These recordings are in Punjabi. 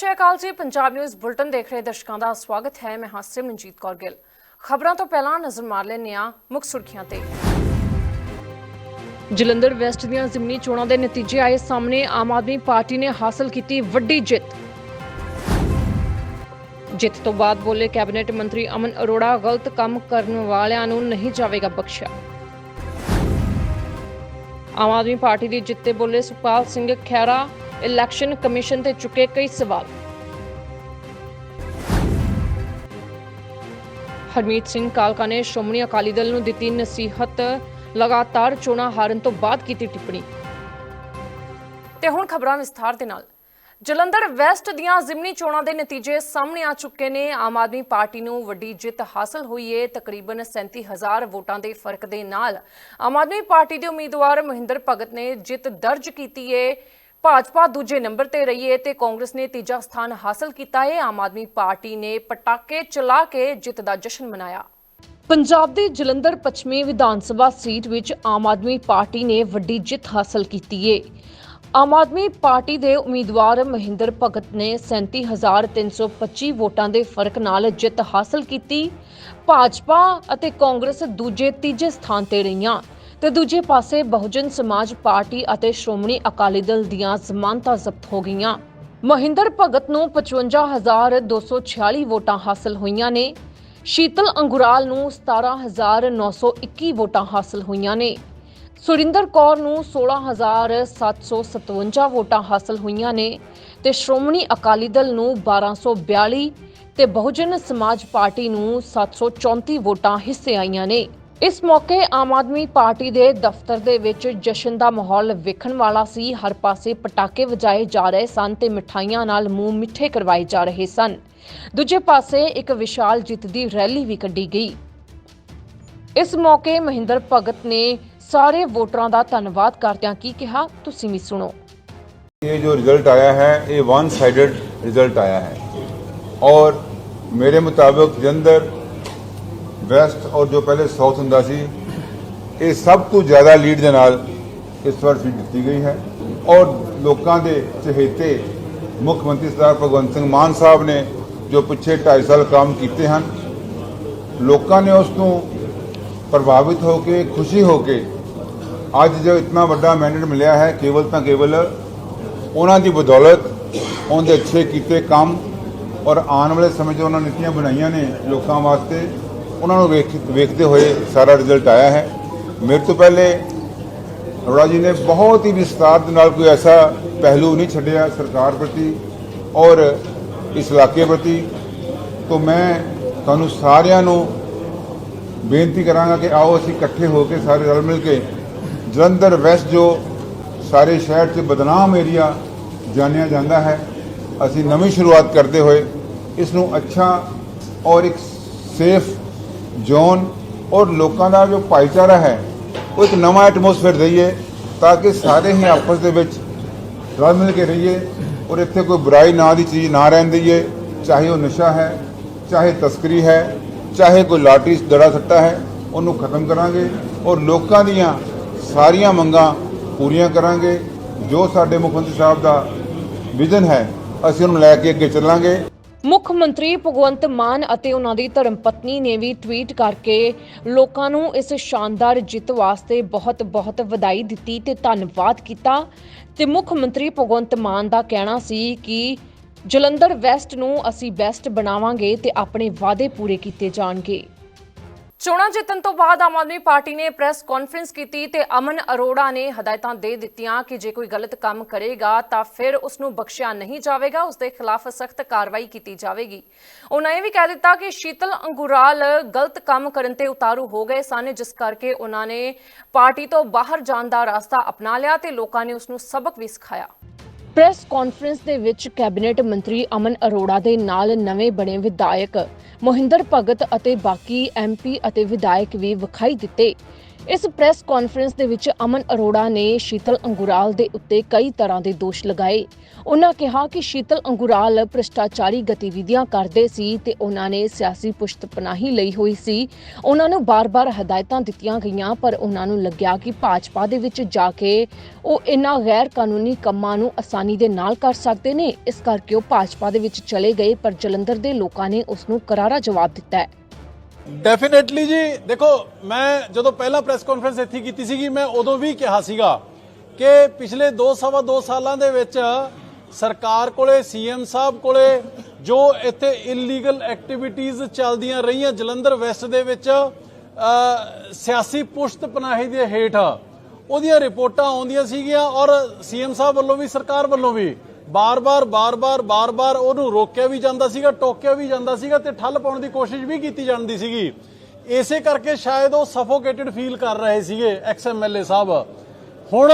ਸ਼੍ਰੀ ਅਕਾਲ ਜੀ। ਪੰਜਾਬ ਨਿਊਜ਼ ਬੁਲਟਨ ਦੇਖ ਰਹੇ ਦਰਸ਼ਕਾਂ ਦਾ ਸਵਾਗਤ ਹੈ। ਮੈਂ ਹਾਂ ਸਿਮਰਨਜੀਤ ਕੌਰ ਗਿੱਲ। ਖਬਰਾਂ ਤੋਂ ਪਹਿਲਾਂ ਨਜ਼ਰ ਮਾਰ ਲੈਂਦੇ ਹਾਂ ਮੁੱਖ ਸੁਰਖੀਆਂ ਤੇ। ਜਲੰਧਰ ਵੈਸਟ ਦੀਆਂ ਜ਼ਿਮਨੀ ਚੋਣਾਂ ਦੇ ਨਤੀਜੇ ਆਏ ਸਾਹਮਣੇ ਆਮ ਆਦਮੀ ਪਾਰਟੀ ਨੇ ਹਾਸਲ ਕੀਤੀ ਵੱਡੀ ਜਿੱਤ। ਜਿੱਤ ਤੋਂ ਬਾਅਦ ਬੋਲੇ ਕੈਬਨਿਟ ਮੰਤਰੀ ਅਮਨ ਅਰੋੜਾ, ਗਲਤ ਕੰਮ ਕਰਨ ਵਾਲਿਆਂ ਨੂੰ ਨਹੀਂ ਜਾਵੇਗਾ ਬਖਸ਼ਿਆ। ਆਮ ਆਦਮੀ ਪਾਰਟੀ ਦੀ ਜਿੱਤ ਤੇ ਬੋਲੇ ਸੁਖਪਾਲ ਸਿੰਘ ਖਹਿਰਾ ਇਲੈਕਸ਼ਨ ਕਮਿਸ਼ਨ ਤੇ ਚੁੱਕੇ ਕਈ ਸਵਾਲ। ਹਰਮੀਤ ਸਿੰਘ ਕਾਲਕਾ ਨੇ ਸ਼੍ਰੋਮਣੀ ਅਕਾਲੀ ਦਲ ਨੂੰ ਦਿੱਤੀ ਨਸੀਹਤ, ਲਗਾਤਾਰ ਚੋਣਾਂ ਹਾਰਨ ਤੋਂ ਬਾਅਦ ਕੀਤੀ ਟਿੱਪਣੀ। ਤੇ ਹੁਣ ਖਬਰਾਂ ਵਿਸਥਾਰ ਦੇ ਨਾਲ। ਜਲੰਧਰ ਵੈਸਟ ਦੀਆਂ ਜ਼ਿਮਨੀ ਚੋਣਾਂ ਦੇ ਨਤੀਜੇ ਸਾਹਮਣੇ ਆ ਚੁੱਕੇ ਨੇ। ਆਮ ਆਦਮੀ ਪਾਰਟੀ ਨੂੰ ਵੱਡੀ ਜਿੱਤ ਹਾਸਲ ਹੋਈ ਏ। ਤਕਰੀਬਨ 37000 ਵੋਟਾਂ ਦੇ ਫ਼ਰਕ ਦੇ ਨਾਲ ਆਮ ਆਦਮੀ ਪਾਰਟੀ ਦੇ ਉਮੀਦਵਾਰ ਮਹਿੰਦਰ ਭਗਤ ਨੇ ਜਿੱਤ ਦਰਜ ਕੀਤੀ ਏ। ਭਾਜਪਾ ਦੂਜੇ ਨੰਬਰ ਤੇ ਰਹੀ ਹੈ ਤੇ ਕਾਂਗਰਸ ਨੇ ਤੀਜਾ ਸਥਾਨ ਹਾਸਲ ਕੀਤਾ ਏ। ਆਮ ਆਦਮੀ ਪਾਰਟੀ ਨੇ ਪਟਾਕੇ ਚਲਾ ਕੇ ਜਿੱਤ ਦਾ ਜਸ਼ਨ ਮਨਾਇਆ। ਪੰਜਾਬ ਦੇ ਜਲੰਧਰ ਪੱਛਮੀ ਵਿਧਾਨ ਸਭਾ ਸੀਟ ਵਿੱਚ ਆਮ ਆਦਮੀ ਪਾਰਟੀ ਨੇ ਵੱਡੀ ਜਿੱਤ ਹਾਸਲ ਕੀਤੀ ਏ। ਆਮ ਆਦਮੀ ਪਾਰਟੀ ਦੇ ਉਮੀਦਵਾਰ ਮਹਿੰਦਰ ਭਗਤ ਨੇ 37325 ਵੋਟਾਂ ਦੇ ਫ਼ਰਕ ਨਾਲ ਜਿੱਤ ਹਾਸਲ ਕੀਤੀ। ਭਾਜਪਾ ਅਤੇ ਕਾਂਗਰਸ ਦੂਜੇ ਤੀਜੇ ਸਥਾਨ ਤੇ ਰਹੀਆਂ। ਤੇ ਦੂਜੇ ਪਾਸੇ ਬਹੁਜਨ ਸਮਾਜ ਪਾਰਟੀ ਅਤੇ ਸ਼੍ਰੋਮਣੀ ਅਕਾਲੀ ਦਲ ਦੀਆਂ ਜ਼ਮਾਨਤਾਂ ਜ਼ਬਤ ਹੋ ਗਈਆਂ। ਮਹਿੰਦਰ ਭਗਤ ਨੂੰ 55246 ਵੋਟਾਂ ਹਾਸਲ ਹੋਈਆਂ ਨੇ। ਸ਼ੀਤਲ ਅੰਗੁਰਾਲ ਨੂੰ 17921 ਵੋਟਾਂ ਹਾਸਲ ਹੋਈਆਂ ਨੇ। ਸੁਰਿੰਦਰ ਕੌਰ ਨੂੰ 16757 ਵੋਟਾਂ ਹਾਸਲ ਹੋਈਆਂ ਨੇ ਤੇ ਸ਼੍ਰੋਮਣੀ ਅਕਾਲੀ ਦਲ ਨੂੰ 1242 ਤੇ ਬਹੁਜਨ ਸਮਾਜ ਪਾਰਟੀ ਨੂੰ 734 ਵੋਟਾਂ ਹਿੱਸੇ ਆਈਆਂ ਨੇ। ਇਸ ਮੌਕੇ ਆਮ ਆਦਮੀ ਪਾਰਟੀ ਦੇ ਦਫ਼ਤਰ ਦੇ ਵਿੱਚ ਜਸ਼ਨ ਦਾ ਮਾਹੌਲ ਵੇਖਣ ਵਾਲਾ ਸੀ। ਹਰ ਪਾਸੇ ਪਟਾਕੇ ਵਜਾਏ ਜਾ ਰਹੇ ਸਨ ਤੇ ਮਿਠਾਈਆਂ ਨਾਲ ਮੂੰਹ ਮਿੱਠੇ ਕਰਵਾਏ ਜਾ ਰਹੇ ਸਨ। ਦੂਜੇ ਪਾਸੇ ਇੱਕ ਵਿਸ਼ਾਲ ਜਿੱਤ ਦੀ ਰੈਲੀ ਵੀ ਕੱਢੀ ਗਈ। ਇਸ ਮੌਕੇ ਮਹਿੰਦਰ ਭਗਤ ਨੇ ਸਾਰੇ ਵੋਟਰਾਂ ਦਾ ਧੰਨਵਾਦ ਕਰਦਿਆਂ ਕੀ ਕਿਹਾ, ਤੁਸੀਂ ਵੀ ਸੁਣੋ। ਇਹ ਜੋ ਰਿਜ਼ਲਟ ਆਇਆ ਹੈ, ਇਹ ਵਨ ਸਾਈਡਡ ਰਿਜ਼ਲਟ ਆਇਆ ਹੈ। ਔਰ ਮੇਰੇ ਮੁਤਾਬਕ ਜੰਦਰ ਵੈਸਟ ਔਰ ਜੋ ਪਹਿਲੇ ਸਾਊਥ ਹੁੰਦਾ ਸੀ, ਇਹ ਸਭ ਤੋਂ ਜ਼ਿਆਦਾ ਲੀਡ ਦੇ ਨਾਲ ਇਸ ਵਾਰ ਸੀਟ ਦਿੱਤੀ ਗਈ ਹੈ ਔਰ ਲੋਕਾਂ ਦੇ ਚਹੇਤੇ ਮੁੱਖ ਮੰਤਰੀ ਸਰਦਾਰ ਭਗਵੰਤ ਸਿੰਘ ਮਾਨ ਸਾਹਿਬ ਨੇ ਜੋ ਪਿੱਛੇ 2.5 ਸਾਲ ਕੰਮ ਕੀਤੇ ਹਨ, ਲੋਕਾਂ ਨੇ ਉਸ ਤੋਂ ਪ੍ਰਭਾਵਿਤ ਹੋ ਕੇ, ਖੁਸ਼ੀ ਹੋ ਕੇ ਅੱਜ ਜੋ ਇਤਨਾ ਵੱਡਾ ਮੈਂਡੇਟ ਮਿਲਿਆ ਹੈ, ਕੇਵਲ ਤਾਂ ਕੇਵਲ ਉਹਨਾਂ ਦੀ ਬਦੌਲਤ ਉਹਨਾਂ ਦੇ ਅੱਛੇ ਕੀਤੇ ਕੰਮ ਔਰ ਆਉਣ ਵਾਲੇ ਸਮੇਂ 'ਚ ਉਹਨਾਂ ਨੀਤੀਆਂ ਬਣਾਈਆਂ ਨੇ ਲੋਕਾਂ ਵਾਸਤੇ ਉਹਨਾਂ ਨੂੰ ਵੇਖ ਵੇਖਦੇ ਹੋਏ ਸਾਰਾ ਰਿਜ਼ਲਟ ਆਇਆ ਹੈ। ਮੇਰੇ ਤੋਂ ਪਹਿਲੇ ਅਰੋੜਾ ਜੀ ਨੇ ਬਹੁਤ ਹੀ ਵਿਸਤਾਰ ਦੇ ਨਾਲ ਕੋਈ ਐਸਾ ਪਹਿਲੂ ਨਹੀਂ ਛੱਡਿਆ ਸਰਕਾਰ ਪ੍ਰਤੀ ਔਰ ਇਸ ਇਲਾਕੇ ਪ੍ਰਤੀ। ਤੋਂ ਮੈਂ ਤੁਹਾਨੂੰ ਸਾਰਿਆਂ ਨੂੰ ਬੇਨਤੀ ਕਰਾਂਗਾ ਕਿ ਆਓ ਅਸੀਂ ਇਕੱਠੇ ਹੋ ਕੇ ਸਾਰੇ ਰਲ ਮਿਲ ਕੇ ਜਲੰਧਰ ਵੈਸਟ ਜੋ ਸਾਰੇ ਸ਼ਹਿਰ 'ਚ ਬਦਨਾਮ ਏਰੀਆ ਜਾਣਿਆ ਜਾਂਦਾ ਹੈ, ਅਸੀਂ ਨਵੀਂ ਸ਼ੁਰੂਆਤ ਕਰਦੇ ਹੋਏ ਇਸ ਨੂੰ ਅੱਛਾ ਔਰ ਇੱਕ ਸੇਫ ਜ਼ੋਨ ਔਰ ਲੋਕਾਂ ਦਾ ਜੋ ਭਾਈਚਾਰਾ ਹੈ, ਉਹ ਇੱਕ ਨਵਾਂ ਐਟਮੋਸਫੇਅਰ ਦਈਏ ਤਾਂ ਕਿ ਸਾਰੇ ਹੀ ਆਪਸ ਦੇ ਵਿੱਚ ਰਲ ਮਿਲ ਕੇ ਰਹੀਏ ਔਰ ਇੱਥੇ ਕੋਈ ਬੁਰਾਈ ਨਾਂ ਦੀ ਚੀਜ਼ ਨਾ ਰਹਿਣ ਦਈਏ, ਚਾਹੇ ਉਹ ਨਸ਼ਾ ਹੈ, ਚਾਹੇ ਤਸਕਰੀ ਹੈ, ਚਾਹੇ ਕੋਈ ਲਾਟਰੀ ਦੜਾ ਸੱਟਾ ਹੈ, ਉਹਨੂੰ ਖਤਮ ਕਰਾਂਗੇ ਔਰ ਲੋਕਾਂ ਦੀਆਂ ਸਾਰੀਆਂ ਮੰਗਾਂ ਪੂਰੀਆਂ ਕਰਾਂਗੇ। ਜੋ ਸਾਡੇ ਮੁੱਖ ਮੰਤਰੀ ਸਾਹਿਬ ਦਾ ਵਿਜ਼ਨ ਹੈ, ਅਸੀਂ ਉਹਨੂੰ ਲੈ ਕੇ ਅੱਗੇ ਚੱਲਾਂਗੇ। ਮੁੱਖ ਮੰਤਰੀ ਭਗਵੰਤ ਮਾਨ ਅਤੇ ਉਹਨਾਂ ਦੀ ਧਰਮ ਪਤਨੀ ਨੇ ਵੀ ਟਵੀਟ ਕਰਕੇ ਲੋਕਾਂ ਨੂੰ ਇਸ ਸ਼ਾਨਦਾਰ ਜਿੱਤ ਵਾਸਤੇ ਬਹੁਤ-ਬਹੁਤ ਵਧਾਈ ਦਿੱਤੀ ਤੇ ਧੰਨਵਾਦ ਕੀਤਾ। ਤੇ ਮੁੱਖ ਮੰਤਰੀ ਭਗਵੰਤ ਮਾਨ ਦਾ ਕਹਿਣਾ ਸੀ ਕਿ ਜਲੰਧਰ ਵੈਸਟ ਨੂੰ ਅਸੀਂ ਬੈਸਟ ਬਣਾਵਾਂਗੇ ਤੇ ਆਪਣੇ ਵਾਅਦੇ ਪੂਰੇ ਕੀਤੇ ਜਾਣਗੇ। ਚੋਣਾਂ ਜਿੱਤਣ ਤੋਂ ਬਾਅਦ ਆਮ ਆਦਮੀ ਪਾਰਟੀ ਨੇ ਪ੍ਰੈਸ ਕਾਨਫਰੰਸ ਕੀਤੀ ਤੇ ਅਮਨ ਅਰੋੜਾ ਨੇ ਹਦਾਇਤਾਂ ਦੇ ਦਿੱਤੀਆਂ ਕਿ ਜੇ ਕੋਈ ਗਲਤ ਕੰਮ ਕਰੇਗਾ ਤਾਂ ਫਿਰ ਉਸ ਨੂੰ ਬਖਸ਼ਿਆ ਨਹੀਂ ਜਾਵੇਗਾ ਉਸ ਦੇ ਖਿਲਾਫ ਸਖਤ ਕਾਰਵਾਈ ਕੀਤੀ ਜਾਵੇਗੀ। ਉਹਨਾਂ ਇਹ ਵੀ ਕਹਿ ਦਿੱਤਾ ਕਿ ਸ਼ੀਤਲ ਅੰਗੁਰਾਲ ਗਲਤ ਕੰਮ ਕਰਨ ਤੇ ਉਤਾਰੂ ਹੋ ਗਏ ਸਨ, ਜਿਸ ਕਰਕੇ ਉਹਨਾਂ ਨੇ ਪਾਰਟੀ ਤੋਂ ਬਾਹਰ ਜਾਣ ਦਾ ਰਸਤਾ ਅਪਣਾ ਲਿਆ ਤੇ ਲੋਕਾਂ ਨੇ ਉਸ ਨੂੰ ਸਬਕ ਵੀ ਸਿਖਾਇਆ। ਪ੍ਰੈਸ ਕਾਨਫਰੰਸ ਦੇ ਵਿੱਚ ਕੈਬਨਿਟ ਮੰਤਰੀ ਅਮਨ ਅਰੋੜਾ ਦੇ ਨਾਲ ਨਵੇਂ ਬਣੇ ਵਿਧਾਇਕ ਮੋਹਿੰਦਰ ਭਗਤ ਅਤੇ ਬਾਕੀ ਐਮਪੀ ਅਤੇ ਵਿਧਾਇਕ ਵੀ ਵਿਖਾਈ ਦਿੱਤੇ। ਇਸ ਪ੍ਰੈਸ ਕਾਨਫਰੰਸ ਦੇ ਵਿੱਚ ਅਮਨ ਅਰੋੜਾ ਨੇ ਸ਼ੀਤਲ ਅੰਗੁਰਾਲ ਦੇ ਉੱਤੇ ਕਈ ਤਰ੍ਹਾਂ ਦੇ ਦੋਸ਼ ਲਗਾਏ। ਉਹਨਾਂ ਕਿਹਾ ਕਿ ਸ਼ੀਤਲ ਅੰਗੁਰਾਲ ਭ੍ਰਿਸ਼ਟਾਚਾਰੀ ਗਤੀਵਿਧੀਆਂ ਕਰਦੇ ਸੀ ਤੇ ਉਹਨਾਂ ਨੇ ਸਿਆਸੀ ਪੁਸ਼ਤਪਨਾਹੀ ਲਈ ਹੋਈ ਸੀ। ਉਹਨਾਂ ਨੂੰ ਬਾਰ-ਬਾਰ ਹਦਾਇਤਾਂ ਦਿੱਤੀਆਂ ਗਈਆਂ, ਪਰ ਉਹਨਾਂ ਨੂੰ ਲੱਗਿਆ ਕਿ ਭਾਜਪਾ ਦੇ ਵਿੱਚ ਜਾ ਕੇ ਉਹ ਇਨ੍ਹਾਂ ਗੈਰ ਕਾਨੂੰਨੀ ਕੰਮਾਂ ਨੂੰ ਆਸਾਨੀ ਦੇ ਨਾਲ ਕਰ ਸਕਦੇ ਨੇ। ਇਸ ਕਰਕੇ ਉਹ ਭਾਜਪਾ ਦੇ ਵਿੱਚ ਚਲੇ ਗਏ, ਪਰ ਜਲੰਧਰ ਦੇ ਲੋਕਾਂ ਨੇ ਉਸ ਨੂੰ ਕਰਾਰਾ ਜਵਾਬ ਦਿੱਤਾ ਹੈ। ਡੈਫੀਨੇਟਲੀ ਜੀ, ਦੇਖੋ, ਮੈਂ ਜਦੋਂ ਪਹਿਲਾਂ ਪ੍ਰੈਸ ਕਾਨਫਰੰਸ ਇੱਥੇ ਕੀਤੀ ਸੀਗੀ, ਮੈਂ ਉਦੋਂ ਵੀ ਕਿਹਾ ਸੀਗਾ ਕਿ ਪਿਛਲੇ 2 ਸਵਾ 2 ਸਾਲਾਂ ਦੇ ਵਿੱਚ ਸਰਕਾਰ ਕੋਲੇ ਸੀਐਮ ਸਾਹਿਬ ਕੋਲੇ ਜੋ ਇੱਥੇ ਇਲੀਗਲ ਐਕਟੀਵਿਟੀਜ਼ ਚੱਲਦੀਆਂ ਰਹੀਆਂ ਜਲੰਧਰ ਵੈਸਟ ਦੇ ਵਿੱਚ ਸਿਆਸੀ ਪੁਸ਼ਤ ਪਨਾਹੀ ਦੇ ਹੇਠ, ਉਹਦੀਆਂ ਰਿਪੋਰਟਾਂ ਆਉਂਦੀਆਂ ਸੀਗੀਆਂ ਔਰ ਸੀਐਮ ਸਾਹਿਬ ਵੱਲੋਂ ਵੀ, ਸਰਕਾਰ ਵੱਲੋਂ ਵੀ। ਬਾਰ-ਬਾਰ ਬਾਰ-ਬਾਰ ਬਾਰ-ਬਾਰ ਉਹਨੂੰ ਰੋਕਿਆ ਵੀ ਜਾਂਦਾ ਸੀਗਾ, ਟੋਕਿਆ ਵੀ ਜਾਂਦਾ ਸੀਗਾ ਤੇ ਠੱਲ ਪਾਉਣ ਦੀ ਕੋਸ਼ਿਸ਼ ਵੀ ਕੀਤੀ ਜਾਂਦੀ ਸੀਗੀ। ਇਸੇ ਕਰਕੇ ਸ਼ਾਇਦ ਉਹ ਸਫੋਕੇਟਡ ਫੀਲ ਕਰ ਰਹੇ ਸੀਗੇ ਐਕਸ ਐਮਐਲਏ ਸਾਹਿਬ। ਹੁਣ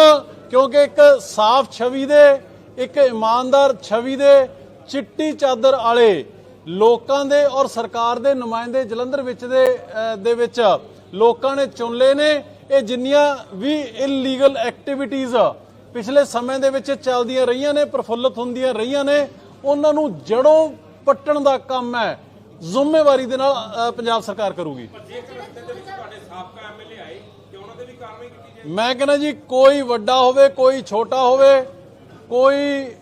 ਕਿਉਂਕਿ ਇੱਕ ਸਾਫ਼ ਛਵੀ ਦੇ, ਇੱਕ ਇਮਾਨਦਾਰ ਛਵੀ ਦੇ ਚਿੱਟੀ ਚਾਦਰ ਵਾਲੇ ਲੋਕਾਂ ਦੇ ਔਰ ਸਰਕਾਰ ਦੇ ਨੁਮਾਇੰਦੇ ਜਲੰਧਰ ਵਿੱਚ ਦੇ ਦੇ ਵਿੱਚ ਲੋਕਾਂ ਨੇ ਚੁਣ ਲਏ ਨੇ। ਇਹ ਜਿੰਨੀਆਂ ਵੀ ਇਲੀਗਲ ਐਕਟੀਵਿਟੀਆਂ ਪਿਛਲੇ ਸਮੇਂ ਦੇ ਵਿੱਚ ਚੱਲਦੀਆਂ ਰਹੀਆਂ ਨੇ ਪ੍ਰਫੁੱਲਤ ਹੁੰਦੀਆਂ ਰਹੀਆਂ ਨੇ। ਉਹਨਾਂ ਨੂੰ ਜੜੋਂ ਪੱਟਣ ਦਾ ਕੰਮ ਹੈ। ਜ਼ਿੰਮੇਵਾਰੀ ਦੇ ਨਾਲ ਪੰਜਾਬ ਸਰਕਾਰ ਕਰੂਗੀ। ਮੈਂ ਕਹਿੰਦਾ ਜੀ ਕੋਈ ਵੱਡਾ ਹੋਵੇ ਕੋਈ ਛੋਟਾ ਹੋਵੇ ਕੋਈ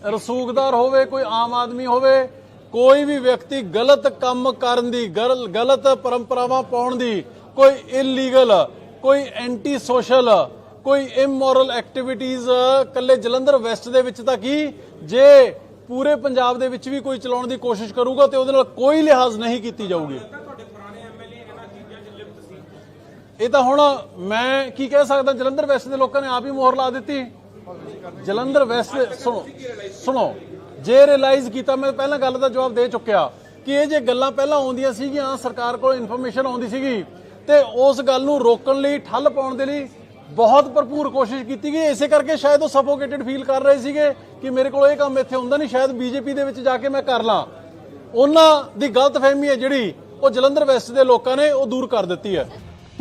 ਰਸੂਖਦਾਰ ਹੋਵੇ ਕੋਈ ਆਮ ਆਦਮੀ ਹੋਵੇ ਕੋਈ ਵੀ ਵਿਅਕਤੀ ਗਲਤ ਕੰਮ ਕਰਨ ਦੀ ਗਲ- ਗਲਤ ਪਰੰਪਰਾਵਾਂ ਪਾਉਣ ਦੀ ਕੋਈ ਇਲੀਗਲ ਕੋਈ ਐਂਟੀ ਸੋਸ਼ਲ ਕੋਈ ਇਮੋਰਲ ਐਕਟੀਵਿਟੀਜ਼ ਕੱਲੇ ਜਲੰਧਰ ਵੈਸਟ ਦੇ ਵਿੱਚ ਤਾਂ ਕੀ? ਜੇ ਪੂਰੇ ਪੰਜਾਬ ਦੇ ਵਿੱਚ ਵੀ ਕੋਈ ਚਲਾਉਣ ਦੀ ਕੋਸ਼ਿਸ਼ ਕਰੂਗਾ, ਤੇ ਉਹਦੇ ਨਾਲ ਕੋਈ ਲਿਹਾਜ਼ ਨਹੀਂ ਕੀਤੀ ਜਾਊਗੀ। ਇਹ ਤਾਂ ਹੁਣ ਮੈਂ ਕੀ ਕਹਿ ਸਕਦਾ, ਜਲੰਧਰ ਵੈਸਟ ਦੇ ਲੋਕਾਂ ਨੇ ਆਪ ਹੀ ਮੋਹਰ ਲਾ ਦਿੱਤੀ। ਜਲੰਧਰ ਵੈਸਟ ਸੁਣੋ ਸੁਣੋ, ਜੇ ਰਿਅਲਾਈਜ਼ ਕੀਤਾ, ਮੈਂ ਪਹਿਲਾਂ ਗੱਲ ਦਾ ਜਵਾਬ ਦੇ ਚੁੱਕਿਆ ਕਿ ਇਹ ਜੇ ਗੱਲਾਂ ਪਹਿਲਾਂ ਆਉਂਦੀਆਂ ਸੀਗੀਆਂ, ਸਰਕਾਰ ਕੋਲ ਇਨਫੋਰਮੇਸ਼ਨ ਆਉਂਦੀ ਸੀਗੀ, ਤੇ ਉਸ ਗੱਲ ਨੂੰ ਰੋਕਣ ਲਈ, ਠੱਲ ਪਾਉਣ ਦੇ ਲਈ ਬਹੁਤ ਭਰਪੂਰ ਕੋਸ਼ਿਸ਼ ਕੀਤੀ ਗਈ। ਇਸੇ ਕਰਕੇ ਸ਼ਾਇਦ ਉਹ ਸਫੋਕੇਟਡ ਫੀਲ ਕਰ ਰਹੇ ਸੀਗੇ ਕਿ ਮੇਰੇ ਕੋਲ ਇਹ ਕੰਮ ਇੱਥੇ ਹੁੰਦਾ ਨਹੀਂ, ਸ਼ਾਇਦ ਬੀਜੇਪੀ ਦੇ ਵਿੱਚ ਜਾ ਕੇ ਮੈਂ ਕਰ ਲਾਂ। ਉਹਨਾਂ ਦੀ ਗਲਤਫਹਿਮੀ ਹੈ ਜਿਹੜੀ ਉਹ ਜਲੰਧਰ ਵੈਸਟ ਦੇ ਲੋਕਾਂ ਨੇ ਉਹ ਦੂਰ ਕਰ ਦਿੱਤੀ ਹੈ।